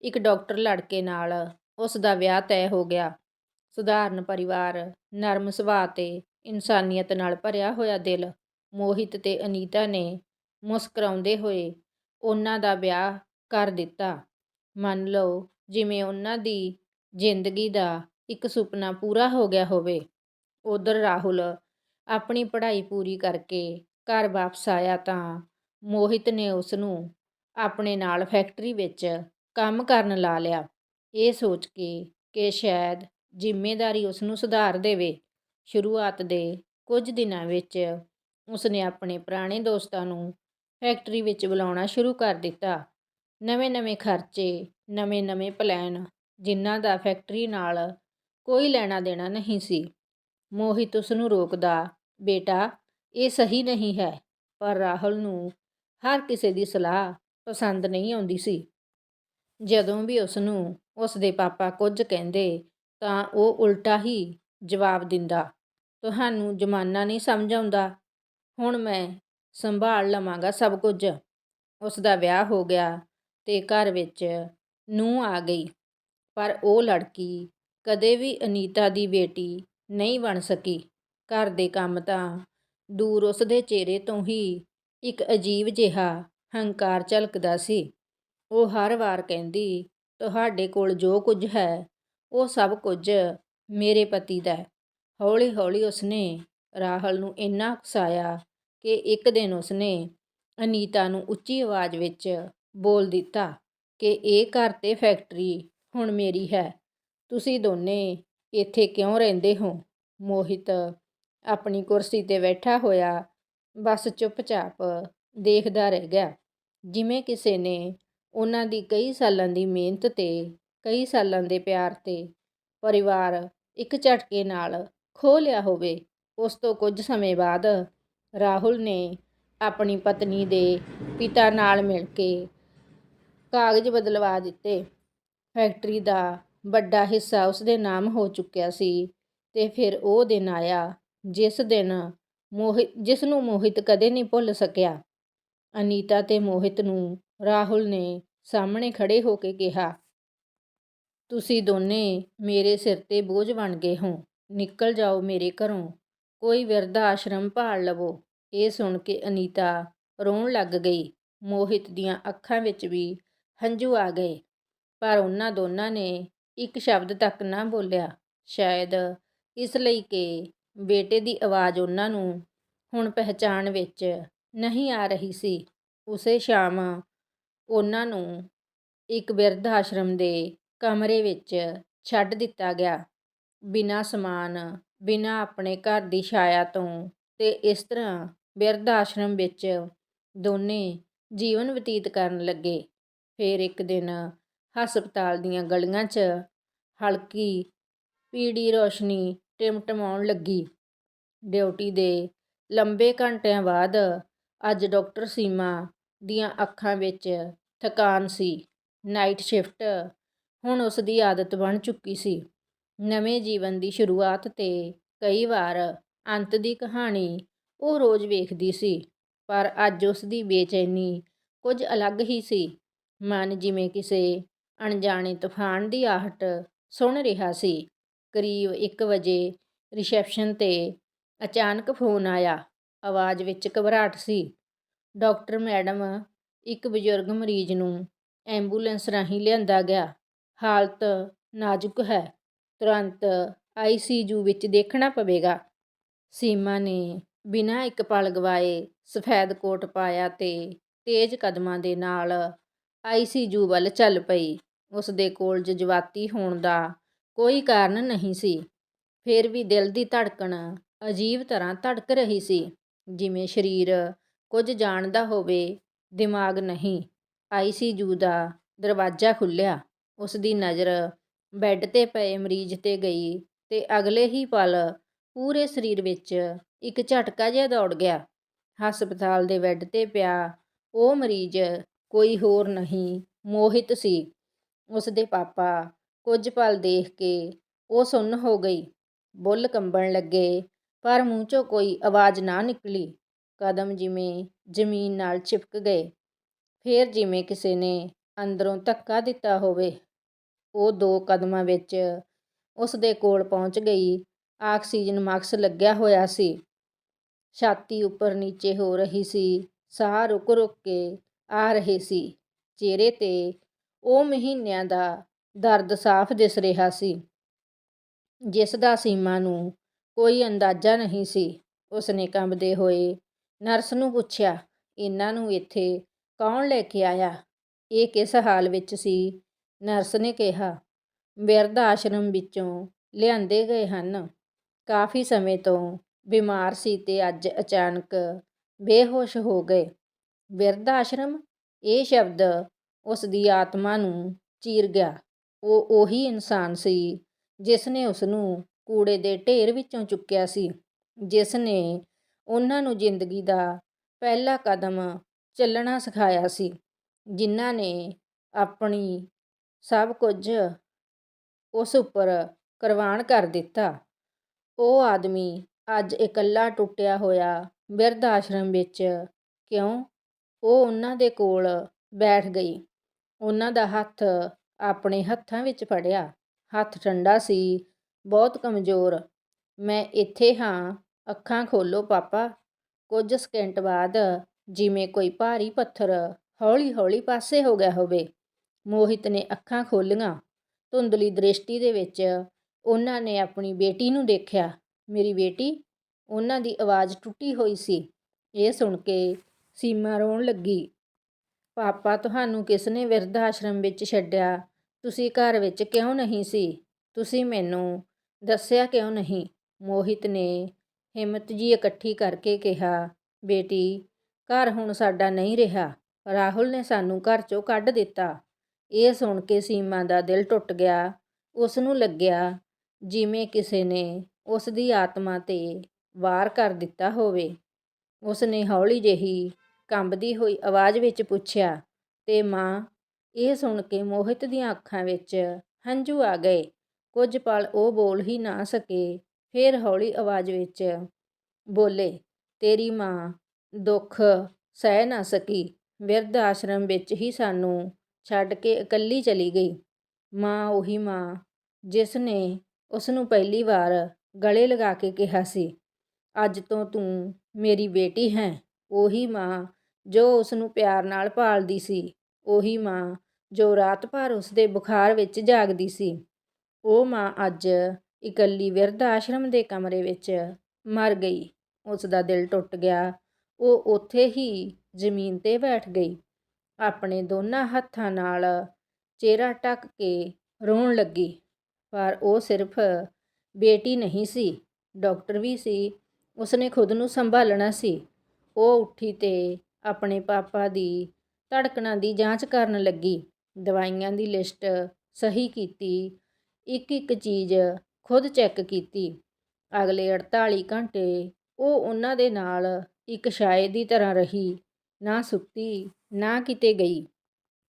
ਇੱਕ ਡਾਕਟਰ ਲੜਕੇ ਨਾਲ ਉਸ ਦਾ ਵਿਆਹ ਤੈਅ ਹੋ ਗਿਆ। ਸਧਾਰਨ ਪਰਿਵਾਰ ਨਰਮ ਸੁਭਾਅ ਤੇ ਇਨਸਾਨੀਅਤ ਨਾਲ ਭਰਿਆ ਹੋਇਆ ਦਿਲ, ਮੋਹਿਤ ਤੇ ਅਨੀਤਾ ਨੇ ਮੁਸਕਰਾਉਂਦੇ ਹੋਏ ਉਹਨਾਂ ਦਾ ਵਿਆਹ ਕਰ ਦਿੱਤਾ। ਮੰਨ ਲਓ ਜਿਵੇਂ ਉਹਨਾਂ ਦੀ ਜ਼ਿੰਦਗੀ ਦਾ ਇੱਕ ਸੁਪਨਾ ਪੂਰਾ ਹੋ ਗਿਆ ਹੋਵੇ। ਉਧਰ ਰਾਹੁਲ ਆਪਣੀ ਪੜ੍ਹਾਈ ਪੂਰੀ ਕਰਕੇ ਘਰ ਵਾਪਸ ਆਇਆ ਤਾਂ ਮੋਹਿਤ ਨੇ ਉਸ ਨੂੰ ਆਪਣੇ ਨਾਲ ਫੈਕਟਰੀ ਵਿੱਚ ਕੰਮ ਕਰਨ ਲਾ ਲਿਆ। ਇਹ ਸੋਚ ਕੇ ਕਿ ਸ਼ਾਇਦ ਜ਼ਿੰਮੇਵਾਰੀ ਉਸ ਨੂੰ ਸੁਧਾਰ ਦੇਵੇ। ਸ਼ੁਰੂਆਤ ਦੇ ਕੁਝ ਦਿਨਾਂ ਵਿੱਚ ਉਸਨੇ ਆਪਣੇ ਪੁਰਾਣੇ ਦੋਸਤਾਂ ਨੂੰ ਫੈਕਟਰੀ ਵਿੱਚ ਬੁਲਾਉਣਾ ਸ਼ੁਰੂ ਕਰ ਦਿੱਤਾ। ਨਵੇਂ-ਨਵੇਂ ਖਰਚੇ, ਨਵੇਂ-ਨਵੇਂ ਪਲਾਨ ਜਿਨ੍ਹਾਂ ਦਾ ਫੈਕਟਰੀ ਨਾਲ ਕੋਈ ਲੈਣਾ ਦੇਣਾ ਨਹੀਂ ਸੀ। ਮੋਹਿਤ ਉਸ ਨੂੰ ਰੋਕਦਾ, ਬੇਟਾ, ਇਹ ਸਹੀ ਨਹੀਂ ਹੈ। ਪਰ ਰਾਹੁਲ ਨੂੰ ਹਰ ਕਿਸੇ ਦੀ ਸਲਾਹ ਪਸੰਦ ਨਹੀਂ ਆਉਂਦੀ ਸੀ। ਜਦੋਂ ਵੀ ਉਸ ਨੂੰ ਉਸ ਦੇ ਪਾਪਾ ਕੁਝ ਕਹਿੰਦੇ ਤਾਂ ਉਹ ਉਲਟਾ ਹੀ ਜਵਾਬ ਦਿੰਦਾ, ਤੁਹਾਨੂੰ ਜ਼ਮਾਨਾ ਨਹੀਂ ਸਮਝ ਆਉਂਦਾ। ਹੁਣ ਮੈਂ ਸੰਭਾਲ ਲਵਾਂਗਾ ਸਭ ਕੁਝ। ਉਸ ਦਾ ਵਿਆਹ ਹੋ ਗਿਆ ਤੇ ਘਰ ਵਿੱਚ ਨੂੰਹ ਆ ਗਈ। ਪਰ ਉਹ ਲੜਕੀ ਕਦੇ ਵੀ ਅਨੀਤਾ ਦੀ ਬੇਟੀ ਨਹੀਂ ਬਣ ਸਕੀ। ਘਰ ਦੇ ਕੰਮ ਤਾਂ ਦੂਰ ਉਸਦੇ ਚਿਹਰੇ ਤੋਂ ਹੀ ਇੱਕ ਅਜੀਬ ਜਿਹਾ ਹੰਕਾਰ ਝਲਕਦਾ ਸੀ। ਉਹ ਹਰ ਵਾਰ ਕਹਿੰਦੀ, ਤੁਹਾਡੇ ਕੋਲ ਜੋ ਕੁਝ ਹੈ, ਉਹ ਸਭ ਕੁਝ ਮੇਰੇ ਪਤੀ ਦਾ ਹੌਲੀ ਹੌਲੀ ਉਸਨੇ ਰਾਹਲ ਨੂੰ ਇੰਨਾ ਉਕਸਾਇਆ ਕਿ ਇੱਕ ਦਿਨ ਉਸਨੇ ਅਨੀਤਾ ਨੂੰ ਉੱਚੀ ਆਵਾਜ਼ ਵਿੱਚ ਬੋਲ ਦਿੱਤਾ ਕਿ ਇਹ ਘਰ ਤੇ ਫੈਕਟਰੀ ਹੁਣ ਮੇਰੀ ਹੈ। ਤੁਸੀਂ ਦੋਨੇ ਇੱਥੇ ਕਿਉਂ ਰਹਿੰਦੇ ਹੋ? ਮੋਹਿਤ ਆਪਣੀ ਕੁਰਸੀ ਤੇ ਬੈਠਾ ਹੋਇਆ ਬਸ ਚੁੱਪਚਾਪ ਦੇਖਦਾ ਰਹਿ ਗਿਆ। ਜਿਵੇਂ ਕਿਸੇ ਨੇ ਉਹਨਾਂ ਦੀ ਕਈ ਸਾਲਾਂ ਦੀ ਮਿਹਨਤ ਤੇ, ਕਈ ਸਾਲਾਂ ਦੇ ਪਿਆਰ ਤੇ ਪਰਿਵਾਰ ਇੱਕ ਝਟਕੇ ਨਾਲ ਖੋਹ ਲਿਆ ਹੋਵੇ, ਉਸ ਤੋਂ ਕੁਝ ਸਮੇਂ ਬਾਅਦ ਰਾਹੁਲ ਨੇ ਆਪਣੀ ਪਤਨੀ ਦੇ ਪਿਤਾ ਨਾਲ ਮਿਲ ਕੇ ਕਾਗਜ਼ ਬਦਲਵਾ ਦਿੱਤੇ। ਫੈਕਟਰੀ ਦਾ ਵੱਡਾ ਹਿੱਸਾ ਉਸ ਦੇ ਨਾਮ ਹੋ ਚੁੱਕਿਆ ਸੀ ਤੇ ਫਿਰ ਉਹ ਦਿਨ ਆਇਆ, ਜਿਸ ਦਿਨ ਮੋਹਿਤ ਜਿਸ ਨੂੰ ਮੋਹਿਤ ਕਦੇ ਨਹੀਂ ਭੁੱਲ ਸਕਿਆ। ਅਨੀਤਾ ਤੇ ਮੋਹਿਤ ਨੂੰ ਰਾਹੁਲ ਨੇ ਸਾਹਮਣੇ ਖੜੇ ਹੋ ਕੇ ਕਿਹਾ, ਤੁਸੀਂ ਦੋਨੇ ਮੇਰੇ ਸਿਰ ਤੇ ਬੋਝ ਬਣ ਗਏ ਹੋ। ਨਿਕਲ ਜਾਓ ਮੇਰੇ ਘਰੋਂ। ਕੋਈ ਵਿਰਧ ਆਸ਼ਰਮ ਭਾਲ ਲਵੋ। ਇਹ ਸੁਣ ਕੇ ਅਨੀਤਾ ਰੋਣ ਲੱਗ ਗਈ। ਮੋਹਿਤ ਦੀਆਂ ਅੱਖਾਂ ਵਿੱਚ ਵੀ ਹੰਝੂ ਆ ਗਏ। ਪਰ ਉਹਨਾਂ ਦੋਨਾਂ ਨੇ ਇੱਕ ਸ਼ਬਦ ਤੱਕ ਨਾ ਬੋਲਿਆ। ਸ਼ਾਇਦ ਇਸ ਲਈ ਕਿ ਬੇਟੇ ਦੀ ਆਵਾਜ਼ ਉਹਨਾਂ ਨੂੰ ਹੁਣ ਪਹਿਚਾਣ ਵਿੱਚ ਨਹੀਂ ਆ ਰਹੀ ਸੀ। ਉਸੇ ਸ਼ਾਮ ਉਹਨਾਂ ਨੂੰ ਇੱਕ ਬਿਰਧ ਆਸ਼ਰਮ ਦੇ ਕਮਰੇ ਵਿੱਚ ਛੱਡ ਦਿੱਤਾ ਗਿਆ। ਬਿਨਾਂ ਸਮਾਨ, ਬਿਨਾਂ ਆਪਣੇ ਘਰ ਦੀ ਛਾਇਆ ਤੋਂ ਤੇ ਇਸ ਤਰ੍ਹਾਂ ਬਿਰਧ ਆਸ਼ਰਮ ਵਿੱਚ ਦੋਨੇ ਜੀਵਨ ਬਤੀਤ ਕਰਨ ਲੱਗੇ। ਫਿਰ ਇੱਕ ਦਿਨ ਹਸਪਤਾਲ ਦੀਆਂ ਗਲੀਆਂ 'ਚ ਹਲਕੀ ਪੀੜੀ ਰੋਸ਼ਨੀ ਟਿਮਟਮਾਉਣ ਲੱਗੀ। ਡਿਊਟੀ ਦੇ ਲੰਬੇ ਘੰਟਿਆਂ ਬਾਅਦ ਅੱਜ ਡਾਕਟਰ ਸੀਮਾ ਦੀਆਂ ਅੱਖਾਂ ਵਿੱਚ ਥਕਾਨ ਸੀ ਨਾਈਟ ਸ਼ਿਫਟ ਹੁਣ ਉਸ ਦੀ ਆਦਤ ਬਣ ਚੁੱਕੀ ਸੀ। ਨਵੇਂ ਜੀਵਨ ਦੀ ਸ਼ੁਰੂਆਤ ਤੇ ਕਈ ਵਾਰ ਅੰਤ ਦੀ ਕਹਾਣੀ ਉਹ ਰੋਜ਼ ਵੇਖਦੀ ਸੀ, ਪਰ ਅੱਜ ਉਸ ਦੀ ਬੇਚੈਨੀ ਕੁਝ ਅਲੱਗ ਹੀ ਸੀ। ਮਨ ਜਿਵੇਂ ਕਿਸੇ ਅਣਜਾਣੇ ਤੂਫਾਨ ਦੀ ਆਹਟ ਸੁਣ ਰਿਹਾ ਸੀ। ਕਰੀਬ 1 ਵਜੇ ਰਿਸੈਪਸ਼ਨ ਤੇ ਅਚਾਨਕ ਫੋਨ ਆਇਆ। ਆਵਾਜ਼ ਵਿੱਚ ਘਬਰਾਹਟ ਸੀ। ਡਾਕਟਰ ਮੈਡਮ ਇੱਕ ਬਜ਼ੁਰਗ ਮਰੀਜ਼ ਨੂੰ ਐਂਬੂਲੈਂਸ ਰਾਹੀਂ ਲਿਆਂਦਾ ਗਿਆ। ਹਾਲਤ ਨਾਜ਼ੁਕ ਹੈ। ਤੁਰੰਤ ਆਈਸੀਯੂ ਵਿੱਚ ਦੇਖਣਾ ਪਵੇਗਾ। ਸੀਮਾ ਨੇ ਬਿਨਾਂ ਇੱਕ ਪਲ ਗਵਾਏ ਸਫੈਦ ਕੋਟ ਪਾਇਆ ਤੇ ਤੇਜ਼ ਕਦਮਾਂ ਦੇ ਨਾਲ ਆਈਸੀਯੂ ਵੱਲ ਚੱਲ ਪਈ। ਉਸ ਦੇ ਕੋਲ ਜਜ਼ਬਾਤੀ ਹੋਣ ਦਾ ਕੋਈ ਕਾਰਨ ਨਹੀਂ ਸੀ। ਫਿਰ ਵੀ ਦਿਲ ਦੀ ਧੜਕਣ ਅਜੀਬ ਤਰ੍ਹਾਂ ਧੜਕ ਰਹੀ ਸੀ। ਜਿਵੇਂ ਸਰੀਰ ਕੁਝ ਜਾਣਦਾ ਹੋਵੇ, ਦਿਮਾਗ ਨਹੀਂ। ਆਈਸੀਯੂ ਦਾ ਦਰਵਾਜ਼ਾ ਖੁੱਲ੍ਹਿਆ। ਉਸ ਦੀ ਨਜ਼ਰ ਬੈੱਡ ਤੇ ਪਏ ਮਰੀਜ਼ ਤੇ ਗਈ ਅਤੇ ਅਗਲੇ ਹੀ ਪਲ ਪੂਰੇ ਸਰੀਰ ਵਿੱਚ ਇੱਕ ਝਟਕਾ ਜਿਹਾ ਦੌੜ ਗਿਆ। ਹਸਪਤਾਲ ਦੇ ਬੈੱਡ ਤੇ ਪਿਆ ਉਹ ਮਰੀਜ਼ ਕੋਈ ਹੋਰ ਨਹੀਂ, ਮੋਹਿਤ ਸੀ। ਉਸ ਦੇ ਪਾਪਾ ਕੁਝ ਪਲ ਦੇਖ ਕੇ ਉਹ ਸੁੰਨ ਹੋ ਗਈ। ਬੁੱਲ ਕੰਬਣ ਲੱਗੇ। ਪਰ ਮੂੰਹ 'ਚੋਂ ਕੋਈ ਆਵਾਜ਼ ਨਾ ਨਿਕਲੀ। ਕਦਮ ਜਿਵੇਂ ਜ਼ਮੀਨ ਨਾਲ ਚਿਪਕ ਗਏ। ਫੇਰ ਜਿਵੇਂ ਕਿਸੇ ਨੇ ਅੰਦਰੋਂ ਧੱਕਾ ਦਿੱਤਾ ਹੋਵੇ। ਉਹ ਦੋ ਕਦਮਾਂ ਵਿੱਚ ਉਸ ਦੇ ਕੋਲ ਪਹੁੰਚ ਗਈ। ਆਕਸੀਜਨ ਮਾਸਕ ਲੱਗਿਆ ਹੋਇਆ ਸੀ। ਛਾਤੀ ਉੱਪਰ ਨੀਚੇ ਹੋ ਰਹੀ ਸੀ। ਸਾਹ ਰੁਕ ਰੁਕ ਕੇ ਆ ਰਹੇ ਸੀ। ਚਿਹਰੇ ਤੇ ਉਹ ਮਹੀਨਿਆਂ ਦਾ ਦਰਦ ਸਾਫ਼ ਦਿਸ ਰਿਹਾ ਸੀ। ਜਿਸ ਦਾ ਸੀਮਾ ਨੂੰ ਕੋਈ ਅੰਦਾਜ਼ਾ ਨਹੀਂ ਸੀ। ਉਸਨੇ ਕੰਬਦੇ ਹੋਏ ਨਰਸ ਨੂੰ ਪੁੱਛਿਆ, ਇਹਨਾਂ ਨੂੰ ਇੱਥੇ ਕੌਣ ਲੈ ਕੇ ਆਇਆ? ਇਹ ਕਿਸ ਹਾਲ ਵਿੱਚ ਸੀ? ਨਰਸ ਨੇ ਕਿਹਾ ਬਿਰਧ ਆਸ਼ਰਮ ਵਿੱਚੋਂ ਲਿਆਂਦੇ ਗਏ ਹਨ। ਕਾਫੀ ਸਮੇਂ ਤੋਂ ਬਿਮਾਰ ਸੀ ਤੇ ਅੱਜ ਅਚਾਨਕ ਬੇਹੋਸ਼ ਹੋ ਗਏ। ਬਿਰਧ ਆਸ਼ਰਮ? ਇਹ ਸ਼ਬਦ ਉਸ ਦੀ ਆਤਮਾ ਨੂੰ ਚੀਰ ਗਿਆ। ਉਹ ਉਹੀ ਇਨਸਾਨ ਸੀ ਜਿਸ ਨੇ ਉਸ ਨੂੰ ਕੂੜੇ ਦੇ ਢੇਰ ਵਿੱਚੋਂ ਚੁੱਕਿਆ ਸੀ, ਜਿਸ ਨੇ ਉਹਨਾਂ ਨੂੰ ਜ਼ਿੰਦਗੀ ਦਾ ਪਹਿਲਾ ਕਦਮ ਚੱਲਣਾ ਸਿਖਾਇਆ ਸੀ, ਜਿਨ੍ਹਾਂ ਨੇ ਆਪਣੀ ਸਭ ਕੁਝ ਉਸ ਉੱਪਰ ਕੁਰਬਾਨ ਕਰ ਦਿੱਤਾ। ਉਹ ਆਦਮੀ ਅੱਜ ਇਕੱਲਾ ਟੁੱਟਿਆ ਹੋਇਆ ਬਿਰਧ ਆਸ਼ਰਮ ਵਿੱਚ ਕਿਉਂ? ਉਹ ਉਹਨਾਂ ਦੇ ਕੋਲ ਬੈਠ ਗਈ। ਉਹਨਾਂ ਦਾ ਹੱਥ ਆਪਣੇ ਹੱਥਾਂ ਵਿੱਚ ਫੜਿਆ। ਹੱਥ ਠੰਡਾ ਸੀ ਬਹੁਤ ਕਮਜ਼ੋਰ। ਮੈਂ ਇੱਥੇ ਹਾਂ, ਅੱਖਾਂ ਖੋਲੋ ਪਾਪਾ। ਕੁਝ ਸਕਿੰਟ ਬਾਅਦ ਜਿਵੇਂ ਕੋਈ ਭਾਰੀ ਪੱਥਰ ਹੌਲੀ ਹੌਲੀ ਪਾਸੇ ਹੋ ਗਿਆ ਹੋਵੇ, ਮੋਹਿਤ ਨੇ ਅੱਖਾਂ ਖੋਲ੍ਹੀਆਂ ਧੁੰਦਲੀ ਦ੍ਰਿਸ਼ਟੀ ਦੇ ਵਿੱਚ ਉਹਨਾਂ ਨੇ ਆਪਣੀ ਬੇਟੀ ਨੂੰ ਦੇਖਿਆ। ਮੇਰੀ ਬੇਟੀ, ਉਹਨਾਂ ਦੀ ਆਵਾਜ਼ ਟੁੱਟੀ ਹੋਈ ਸੀ। ਇਹ ਸੁਣ ਕੇ ਸੀਮਾ ਰੋਣ ਲੱਗੀ। ਪਾਪਾ, ਤੁਹਾਨੂੰ ਕਿਸ ਨੇ ਬਿਰਧ ਆਸ਼ਰਮ ਵਿੱਚ ਛੱਡਿਆ? ਤੁਸੀਂ ਘਰ ਵਿੱਚ ਕਿਉਂ ਨਹੀਂ ਸੀ? ਤੁਸੀਂ ਮੈਨੂੰ ਦੱਸਿਆ ਕਿਉਂ ਨਹੀਂ? ਮੋਹਿਤ ਨੇ ਹਿੰਮਤ ਜੀ ਇਕੱਠੀ ਕਰਕੇ ਕਿਹਾ, ਬੇਟੀ, ਘਰ ਹੁਣ ਸਾਡਾ ਨਹੀਂ ਰਿਹਾ। ਰਾਹੁਲ ਨੇ ਸਾਨੂੰ ਘਰ ਚੋਂ ਕੱਢ ਦਿੱਤਾ। ਇਹ ਸੁਣ ਕੇ ਸੀਮਾ ਦਾ ਦਿਲ ਟੁੱਟ ਗਿਆ। ਉਸ ਨੂੰ ਲੱਗਿਆ ਜਿਵੇਂ ਕਿਸੇ ਨੇ ਉਸ ਦੀ ਆਤਮਾ ਤੇ ਵਾਰ ਕਰ ਦਿੱਤਾ ਹੋਵੇ। ਉਸ ਨੇ ਹੌਲੀ ਜਿਹੀ ਕੰਬਦੀ ਹੋਈ ਆਵਾਜ਼ ਵਿੱਚ ਪੁੱਛਿਆ, ਤੇ ਮਾਂ, ਇਹ ਸੁਣ ਕੇ ਮੋਹਿਤ ਦੀਆਂ ਅੱਖਾਂ ਵਿੱਚ ਹੰਝੂ ਆ ਗਏ। ਕੁਝ ਪਲ ਉਹ ਬੋਲ ਹੀ ਨਾ ਸਕੇ, ਫਿਰ ਹੌਲੀ ਆਵਾਜ਼ ਵਿੱਚ ਬੋਲੇ, ਤੇਰੀ ਮਾਂ ਦੁੱਖ ਸਹਿ ਨਾ ਸਕੀ ਬਿਰਧ ਆਸ਼ਰਮ ਵਿੱਚ ਹੀ ਸਾਨੂੰ ਛੱਡ ਕੇ ਇਕੱਲੀ ਚਲੀ ਗਈ। ਮਾਂ ਉਹੀ ਮਾਂ ਜਿਸ ਨੇ ਉਸ ਨੂੰ ਪਹਿਲੀ ਵਾਰ ਗਲੇ ਲਗਾ ਕੇ ਕਿਹਾ ਸੀ, ਅੱਜ ਤੋਂ ਤੂੰ ਮੇਰੀ ਬੇਟੀ ਹੈ। ਉਹੀ ਮਾਂ ਜੋ ਉਸ ਨੂੰ ਪਿਆਰ ਨਾਲ ਪਾਲਦੀ ਸੀ, ਉਹੀ ਮਾਂ ਜੋ ਰਾਤ ਭਰ ਉਸ ਦੇ ਬੁਖਾਰ ਵਿੱਚ ਜਾਗਦੀ ਸੀ। ਉਹ ਮਾਂ ਅੱਜ ਇਕੱਲੀ ਬਿਰਧ ਆਸ਼ਰਮ ਦੇ ਕਮਰੇ ਵਿੱਚ ਮਰ ਗਈ। ਉਸ ਦਾ ਦਿਲ ਟੁੱਟ ਗਿਆ। ਉਹ ਉੱਥੇ ਹੀ ਜ਼ਮੀਨ ਤੇ ਬੈਠ ਗਈ। ਆਪਣੇ ਦੋਨਾਂ ਹੱਥਾਂ ਨਾਲ ਚਿਹਰਾ ਢੱਕ ਕੇ ਰੋਣ ਲੱਗੀ। ਪਰ ਉਹ ਸਿਰਫ ਬੇਟੀ ਨਹੀਂ ਸੀ, ਡਾਕਟਰ ਵੀ ਸੀ। ਉਸਨੇ ਖੁਦ ਨੂੰ ਸੰਭਾਲਣਾ ਸੀ। ਉਹ ਉੱਠੀ ਤੇ ਆਪਣੇ ਪਾਪਾ ਦੀ ਧੜਕਣਾਂ ਦੀ ਜਾਂਚ ਕਰਨ ਲੱਗੀ। ਦਵਾਈਆਂ ਦੀ ਲਿਸਟ ਸਹੀ ਕੀਤੀ। ਇੱਕ ਇੱਕ ਚੀਜ਼ ਖੁਦ ਚੈੱਕ ਕੀਤੀ। ਅਗਲੇ 48 ਘੰਟੇ ਉਹ ਉਹਨਾਂ ਦੇ ਨਾਲ ਇੱਕ ਸ਼ਾਇਦ ਦੀ ਤਰ੍ਹਾਂ ਰਹੀ, ਨਾ ਸੁੱਤੀ, ਨਾ ਕਿਤੇ ਗਈ।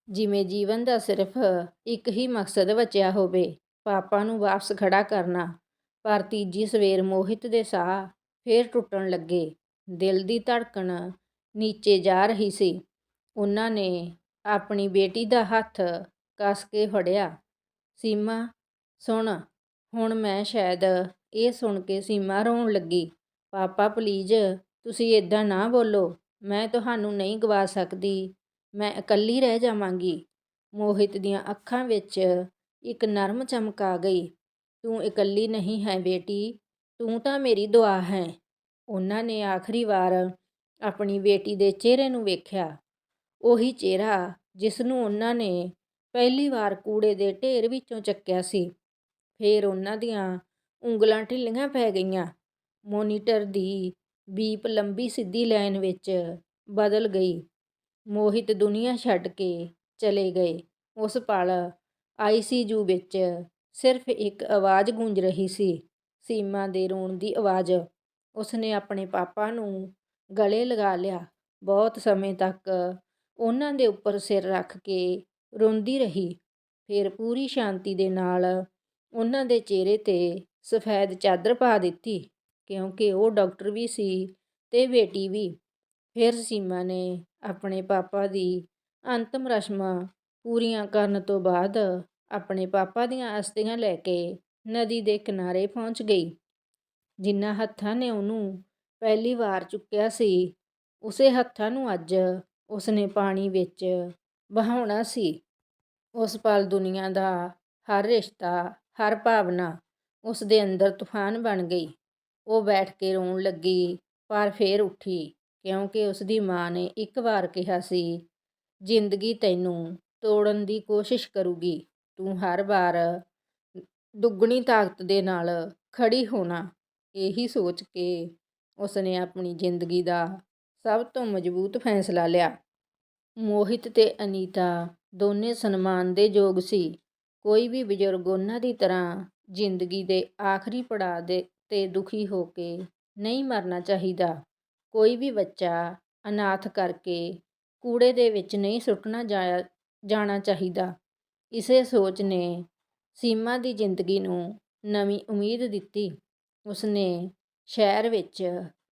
ਜਿਵੇਂ ਜੀਵਨ ਦਾ ਸਿਰਫ ਇੱਕ ਹੀ ਮਕਸਦ ਬਚਿਆ ਹੋਵੇ, ਪਾਪਾ ਨੂੰ ਵਾਪਸ ਖੜਾ ਕਰਨਾ। ਪਰ ਤੀਜੀ ਸਵੇਰ ਮੋਹਿਤ ਦੇ ਸਾਹ ਫੇਰ ਟੁੱਟਣ ਲੱਗੇ। ਦਿਲ ਦੀ ਧੜਕਣ ਨੀਚੇ ਜਾ ਰਹੀ ਸੀ। ਉਹਨਾਂ ਨੇ ਆਪਣੀ ਬੇਟੀ ਦਾ ਹੱਥ ਕੱਸ ਕੇ ਫੜਿਆ। ਸੀਮਾ ਸੁਣ, ਹੁਣ ਮੈਂ ਸ਼ਾਇਦ ਇਹ ਸੁਣ ਕੇ ਸੀਮਾ ਰੋਣ ਲੱਗੀ, ਪਾਪਾ ਪਲੀਜ਼ ਤੁਸੀਂ ਇਦਾਂ ਨਾ ਬੋਲੋ, ਮੈਂ ਤੁਹਾਨੂੰ ਨਹੀਂ ਗਵਾ ਸਕਦੀ, ਮੈਂ ਇਕੱਲੀ ਰਹਿ ਜਾਵਾਂਗੀ। ਮੋਹਿਤ ਦੀਆਂ ਅੱਖਾਂ ਵਿੱਚ ਇੱਕ ਨਰਮ ਚਮਕ ਆ ਗਈ, ਤੂੰ ਇਕੱਲੀ ਨਹੀਂ ਹੈ ਬੇਟੀ, ਤੂੰ ਤਾਂ ਮੇਰੀ ਦੁਆ ਹੈ। ਉਹਨਾਂ ਨੇ ਆਖਰੀ ਵਾਰ ਆਪਣੀ ਬੇਟੀ ਦੇ ਚਿਹਰੇ ਨੂੰ ਵੇਖਿਆ। ਉਹੀ ਚਿਹਰਾ ਜਿਸ ਨੂੰ ਉਹਨਾਂ ਨੇ ਪਹਿਲੀ ਵਾਰ ਕੂੜੇ ਦੇ ਢੇਰ ਵਿੱਚੋਂ ਚੱਕਿਆ ਸੀ। ਫੇਰ ਉਹਨਾਂ ਦੀਆਂ ਉਂਗਲਾਂ ਢਿੱਲੀਆਂ ਪੈ ਗਈਆਂ। ਮੋਨੀਟਰ ਦੀ ਬੀਪ ਲੰਬੀ ਸਿੱਧੀ ਲਾਈਨ ਵਿੱਚ ਬਦਲ ਗਈ। ਮੋਹਿਤ ਦੁਨੀਆ ਛੱਡ ਕੇ ਚਲੇ ਗਏ। ਉਸ ਪਲ ਆਈਸੀਯੂ ਵਿੱਚ ਸਿਰਫ ਇੱਕ ਆਵਾਜ਼ ਗੂੰਜ ਰਹੀ ਸੀ, ਸੀਮਾ ਦੇ ਰੋਣ ਦੀ ਆਵਾਜ਼। ਉਸਨੇ ਆਪਣੇ ਪਾਪਾ ਨੂੰ ਗਲੇ ਲਗਾ ਲਿਆ। ਬਹੁਤ ਸਮੇਂ ਤੱਕ ਉਹਨਾਂ ਦੇ ਉੱਪਰ ਸਿਰ ਰੱਖ ਕੇ ਰੋਂਦੀ ਰਹੀ। ਫਿਰ ਪੂਰੀ ਸ਼ਾਂਤੀ ਦੇ ਨਾਲ ਉਹਨਾਂ ਦੇ ਚਿਹਰੇ ਤੇ ਸਫੈਦ ਚਾਦਰ ਪਾ ਦਿੱਤੀ, ਕਿਉਂਕਿ ਉਹ ਡਾਕਟਰ ਵੀ ਸੀ ਤੇ ਬੇਟੀ ਵੀ। ਫਿਰ ਸੀਮਾ ਨੇ ਆਪਣੇ ਪਾਪਾ ਦੀ ਅੰਤਮ ਰਸਮਾਂ ਪੂਰੀਆਂ ਕਰਨ ਤੋਂ ਬਾਅਦ ਆਪਣੇ ਪਾਪਾ ਦੀਆਂ ਅਸਥੀਆਂ ਲੈ ਕੇ ਨਦੀ ਦੇ ਕਿਨਾਰੇ ਪਹੁੰਚ ਗਈ। ਜਿਨ੍ਹਾਂ ਹੱਥਾਂ ਨੇ ਉਹਨੂੰ ਪਹਿਲੀ ਵਾਰ ਚੁੱਕਿਆ ਸੀ, ਉਸੇ ਹੱਥਾਂ ਨੂੰ ਅੱਜ ਉਸਨੇ ਪਾਣੀ ਵਿੱਚ ਵਹਾਉਣਾ ਸੀ। ਉਸ ਪਲ ਦੁਨੀਆ ਦਾ ਹਰ ਰਿਸ਼ਤਾ ਹਰ ਭਾਵਨਾ ਉਸ ਦੇ ਅੰਦਰ ਤੂਫਾਨ ਬਣ ਗਈ। ਉਹ ਬੈਠ ਕੇ ਰੋਣ ਲੱਗੀ, ਪਰ ਫੇਰ ਉੱਠੀ, ਕਿਉਂਕਿ ਉਸ ਦੀ ਮਾਂ ਨੇ ਇੱਕ ਵਾਰ ਕਿਹਾ ਸੀ, ਜ਼ਿੰਦਗੀ ਤੈਨੂੰ ਤੋੜਨ ਦੀ ਕੋਸ਼ਿਸ਼ ਕਰੂਗੀ। ਤੂੰ ਹਰ ਵਾਰ ਦੁੱਗਣੀ ਤਾਕਤ ਦੇ ਨਾਲ ਖੜੀ ਹੋਣਾ। ਇਹੀ ਸੋਚ ਕੇ ਉਸਨੇ ਆਪਣੀ ਜ਼ਿੰਦਗੀ ਦਾ ਸਭ ਤੋਂ ਮਜ਼ਬੂਤ ਫੈਸਲਾ ਲਿਆ। ਮੋਹਿਤ ਤੇ ਅਨੀਤਾ ਦੋਨੇ ਸਨਮਾਨ ਦੇ ਯੋਗ ਸੀ। ਕੋਈ ਵੀ ਬਜ਼ੁਰਗ ਉਹਨਾਂ ਦੀ ਤਰ੍ਹਾਂ ਜ਼ਿੰਦਗੀ ਦੇ ਆਖਰੀ ਪੜਾਅ ਦੇ ਤੇ ਦੁਖੀ ਹੋ ਕੇ ਨਹੀਂ ਮਰਨਾ ਚਾਹੀਦਾ। ਕੋਈ ਵੀ ਬੱਚਾ ਅਨਾਥ ਕਰਕੇ ਕੂੜੇ ਦੇ ਵਿੱਚ ਨਹੀਂ ਸੁੱਟਣਾ ਜਾਇਆ ਜਾਣਾ ਚਾਹੀਦਾ। ਇਸੇ ਸੋਚ ਨੇ ਸੀਮਾ ਦੀ ਜ਼ਿੰਦਗੀ ਨੂੰ ਨਵੀਂ ਉਮੀਦ ਦਿੱਤੀ। ਉਸਨੇ ਸ਼ਹਿਰ ਵਿੱਚ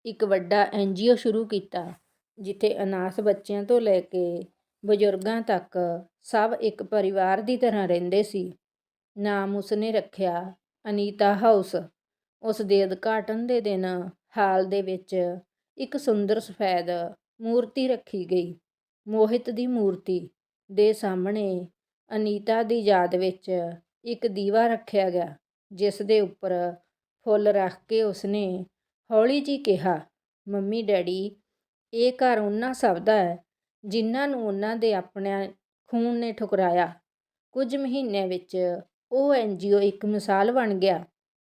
ਇੱਕ ਵੱਡਾ ਐਨਜੀਓ ਸ਼ੁਰੂ ਕੀਤਾ, ਜਿੱਥੇ ਅਨਾਥ ਬੱਚਿਆਂ ਤੋਂ ਲੈ ਕੇ ਬਜ਼ੁਰਗਾਂ ਤੱਕ ਸਭ ਇੱਕ ਪਰਿਵਾਰ ਦੀ ਤਰ੍ਹਾਂ ਰਹਿੰਦੇ ਸੀ। ਨਾਮ ਉਸਨੇ ਰੱਖਿਆ, ਅਨੀਤਾ ਹਾਊਸ। ਉਸ ਦੇ ਉਦਘਾਟਨ ਦੇ ਦਿਨ ਹਾਲ ਦੇ ਵਿੱਚ ਇੱਕ ਸੁੰਦਰ ਸਫੈਦ ਮੂਰਤੀ ਰੱਖੀ ਗਈ, ਮੋਹਿਤ ਦੀ ਮੂਰਤੀ। ਦੇ ਸਾਹਮਣੇ ਅਨੀਤਾ ਦੀ ਯਾਦ ਵਿੱਚ ਇੱਕ ਦੀਵਾ ਰੱਖਿਆ ਗਿਆ, ਜਿਸ ਦੇ ਉੱਪਰ ਫੁੱਲ ਰੱਖ ਕੇ ਉਸਨੇ ਹੌਲੀ ਜੀ ਕਿਹਾ, ਮੰਮੀ ਡੈਡੀ, ਇਹ ਘਰ ਉਹਨਾਂ ਸਭ ਦਾ ਹੈ, ਜਿਨ੍ਹਾਂ ਨੂੰ ਉਹਨਾਂ ਦੇ ਆਪਣਿਆਂ ਖੂਨ ਨੇ ਠੁਕਰਾਇਆ। ਕੁਝ ਮਹੀਨਿਆਂ ਵਿੱਚ ਉਹ ਐਨਜੀਓ ਇੱਕ ਮਿਸਾਲ ਬਣ ਗਿਆ।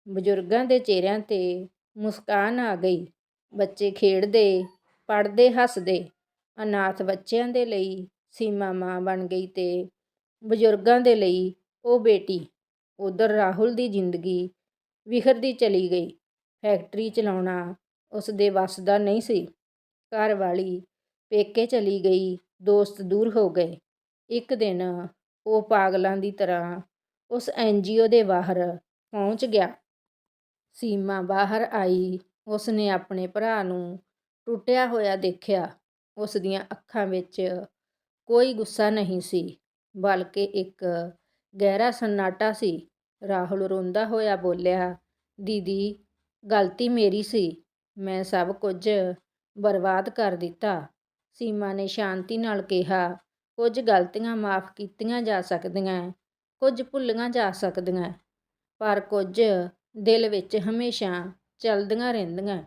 ਬਜ਼ੁਰਗਾਂ ਦੇ ਚਿਹਰਿਆਂ ਤੇ ਮੁਸਕਾਨ ਆ ਗਈ। ਬੱਚੇ ਖੇਡਦੇ, ਪੜ੍ਹਦੇ, ਹੱਸਦੇ। ਅਨਾਥ ਬੱਚਿਆਂ ਦੇ ਲਈ ਸੀਮਾ ਮਾਂ ਬਣ ਗਈ ਤੇ ਬਜ਼ੁਰਗਾਂ ਦੇ ਲਈ ਉਹ ਬੇਟੀ। ਉਧਰ ਰਾਹੁਲ ਦੀ ਜ਼ਿੰਦਗੀ ਵਿਖਰਦੀ ਚਲੀ ਗਈ। ਫੈਕਟਰੀ ਚਲਾਉਣਾ ਉਸ ਦੇ ਵੱਸ ਦਾ ਨਹੀਂ ਸੀ। ਘਰ ਵਾਲੀ ਪੇਕੇ ਚਲੀ ਗਈ, ਦੋਸਤ ਦੂਰ ਹੋ ਗਏ। ਇੱਕ ਦਿਨ ਉਹ ਪਾਗਲਾਂ ਦੀ ਤਰ੍ਹਾਂ ਉਸ ਐਨਜੀਓ ਦੇ ਬਾਹਰ ਪਹੁੰਚ ਗਿਆ। ਸੀਮਾ ਬਾਹਰ ਆਈ ਉਸ ਨੇ ਆਪਣੇ ਭਰਾ ਨੂੰ ਟੁੱਟਿਆ ਹੋਇਆ ਦੇਖਿਆ। ਉਸ ਦੀਆਂ ਅੱਖਾਂ ਵਿੱਚ ਕੋਈ ਗੁੱਸਾ ਨਹੀਂ ਸੀ, ਬਲਕਿ ਇੱਕ ਗਹਿਰਾ ਸੰਨਾਟਾ ਸੀ। ਰਾਹੁਲ ਰੋਂਦਾ ਹੋਇਆ ਬੋਲਿਆ, ਦੀਦੀ, ਗਲਤੀ ਮੇਰੀ ਸੀ। ਮੈਂ ਸਭ ਕੁਝ ਬਰਬਾਦ ਕਰ ਦਿੱਤਾ। ਸੀਮਾ ਨੇ ਸ਼ਾਂਤੀ ਨਾਲ ਕਿਹਾ ਕੁਝ ਗਲਤੀਆਂ ਮਾਫ ਕੀਤੀਆਂ ਜਾ ਸਕਦੀਆਂ ਕੁਝ ਭੁੱਲੀਆਂ ਜਾ ਸਕਦੀਆਂ ਪਰ ਕੁਝ ਦਿਲ ਵਿੱਚ ਹਮੇਸ਼ਾ ਚੱਲਦੀਆਂ ਰਹਿੰਦੀਆਂ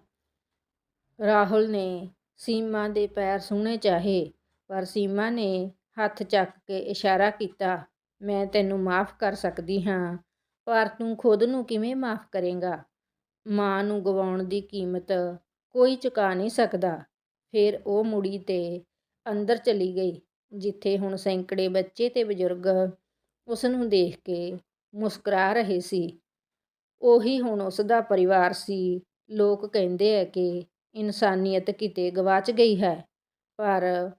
ਰਾਹੁਲ ਨੇ ਸੀਮਾ ਦੇ ਪੈਰ ਛੂਹਣੇ ਚਾਹੇ, ਪਰ ਸੀਮਾ ਨੇ ਹੱਥ ਚੱਕ ਕੇ ਇਸ਼ਾਰਾ ਕੀਤਾ, ਮੈਂ ਤੈਨੂੰ ਮਾਫ ਕਰ ਸਕਦੀ ਹਾਂ, ਪਰ ਤੂੰ ਖੁਦ ਨੂੰ ਕਿਵੇਂ ਮਾਫ ਕਰੇਂਗਾ? ਮਾਂ ਨੂੰ ਗਵਾਉਣ ਦੀ ਕੀਮਤ ਕੋਈ ਚੁਕਾ ਨਹੀਂ ਸਕਦਾ। ਫਿਰ ਉਹ ਮੁੜੀ ਤੇ ਅੰਦਰ ਚਲੀ ਗਈ। ਜਿੱਥੇ ਹੁਣ ਸੈਂਕੜੇ ਬੱਚੇ ਤੇ ਬਜ਼ੁਰਗ ਉਸ ਨੂੰ ਦੇਖ ਕੇ ਮੁਸਕਰਾ ਰਹੇ ਸੀ। ਉਹੀ ਹੁਣ ਉਸ ਦਾ ਪਰਿਵਾਰ ਸੀ। ਲੋਕ ਕਹਿੰਦੇ ਆ ਕਿ ਇਨਸਾਨੀਅਤ ਕਿਤੇ ਗਵਾਚ ਗਈ ਹੈ, ਪਰ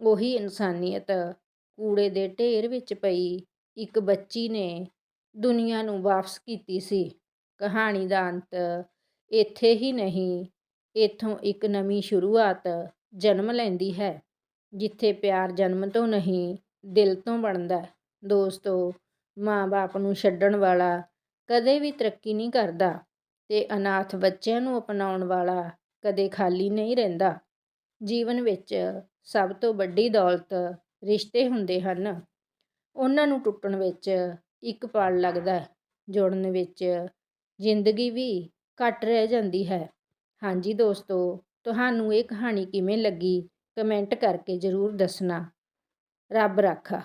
ਉਹੀ ਇਨਸਾਨੀਅਤ ਕੂੜੇ ਦੇ ਢੇਰ ਵਿੱਚ ਪਈ ਇੱਕ ਬੱਚੀ ਨੇ ਦੁਨੀਆ ਨੂੰ ਵਾਪਸ ਕੀਤੀ ਸੀ। ਕਹਾਣੀ ਦਾ ਅੰਤ ਇੱਥੇ ਹੀ ਨਹੀਂ, ਇੱਥੋਂ ਇੱਕ ਨਵੀਂ ਸ਼ੁਰੂਆਤ ਜਨਮ ਲੈਂਦੀ ਹੈ। ਜਿੱਥੇ ਪਿਆਰ ਜਨਮ ਤੋਂ ਨਹੀਂ, ਦਿਲ ਤੋਂ ਬਣਦਾ ਦੋਸਤੋ, ਮਾਂ-ਬਾਪ ਨੂੰ ਛੱਡਣ ਵਾਲਾ ਕਦੇ ਵੀ ਤਰੱਕੀ ਨਹੀਂ ਕਰਦਾ ਤੇ ਅਨਾਥ ਬੱਚਿਆਂ ਨੂੰ ਅਪਣਾਉਣ ਵਾਲਾ ਕਦੇ ਖਾਲੀ ਨਹੀਂ ਰਹਿੰਦਾ। ਜੀਵਨ ਵਿੱਚ ਸਭ ਤੋਂ ਵੱਡੀ ਦੌਲਤ ਰਿਸ਼ਤੇ ਹੁੰਦੇ ਹਨ। ਉਹਨਾਂ ਨੂੰ ਟੁੱਟਣ ਵਿੱਚ ਇੱਕ ਪਲ ਲੱਗਦਾ ਜੁੜਨ ਵਿੱਚ ਜ਼ਿੰਦਗੀ ਵੀ ਘੱਟ ਰਹਿ ਜਾਂਦੀ ਹੈ। ਹਾਂਜੀ ਦੋਸਤੋ, ਤੁਹਾਨੂੰ ਇਹ ਕਹਾਣੀ ਕਿਵੇਂ ਲੱਗੀ? ਕਮੈਂਟ ਕਰਕੇ ਜ਼ਰੂਰ ਦੱਸਣਾ। ਰੱਬ ਰਾਖਾ।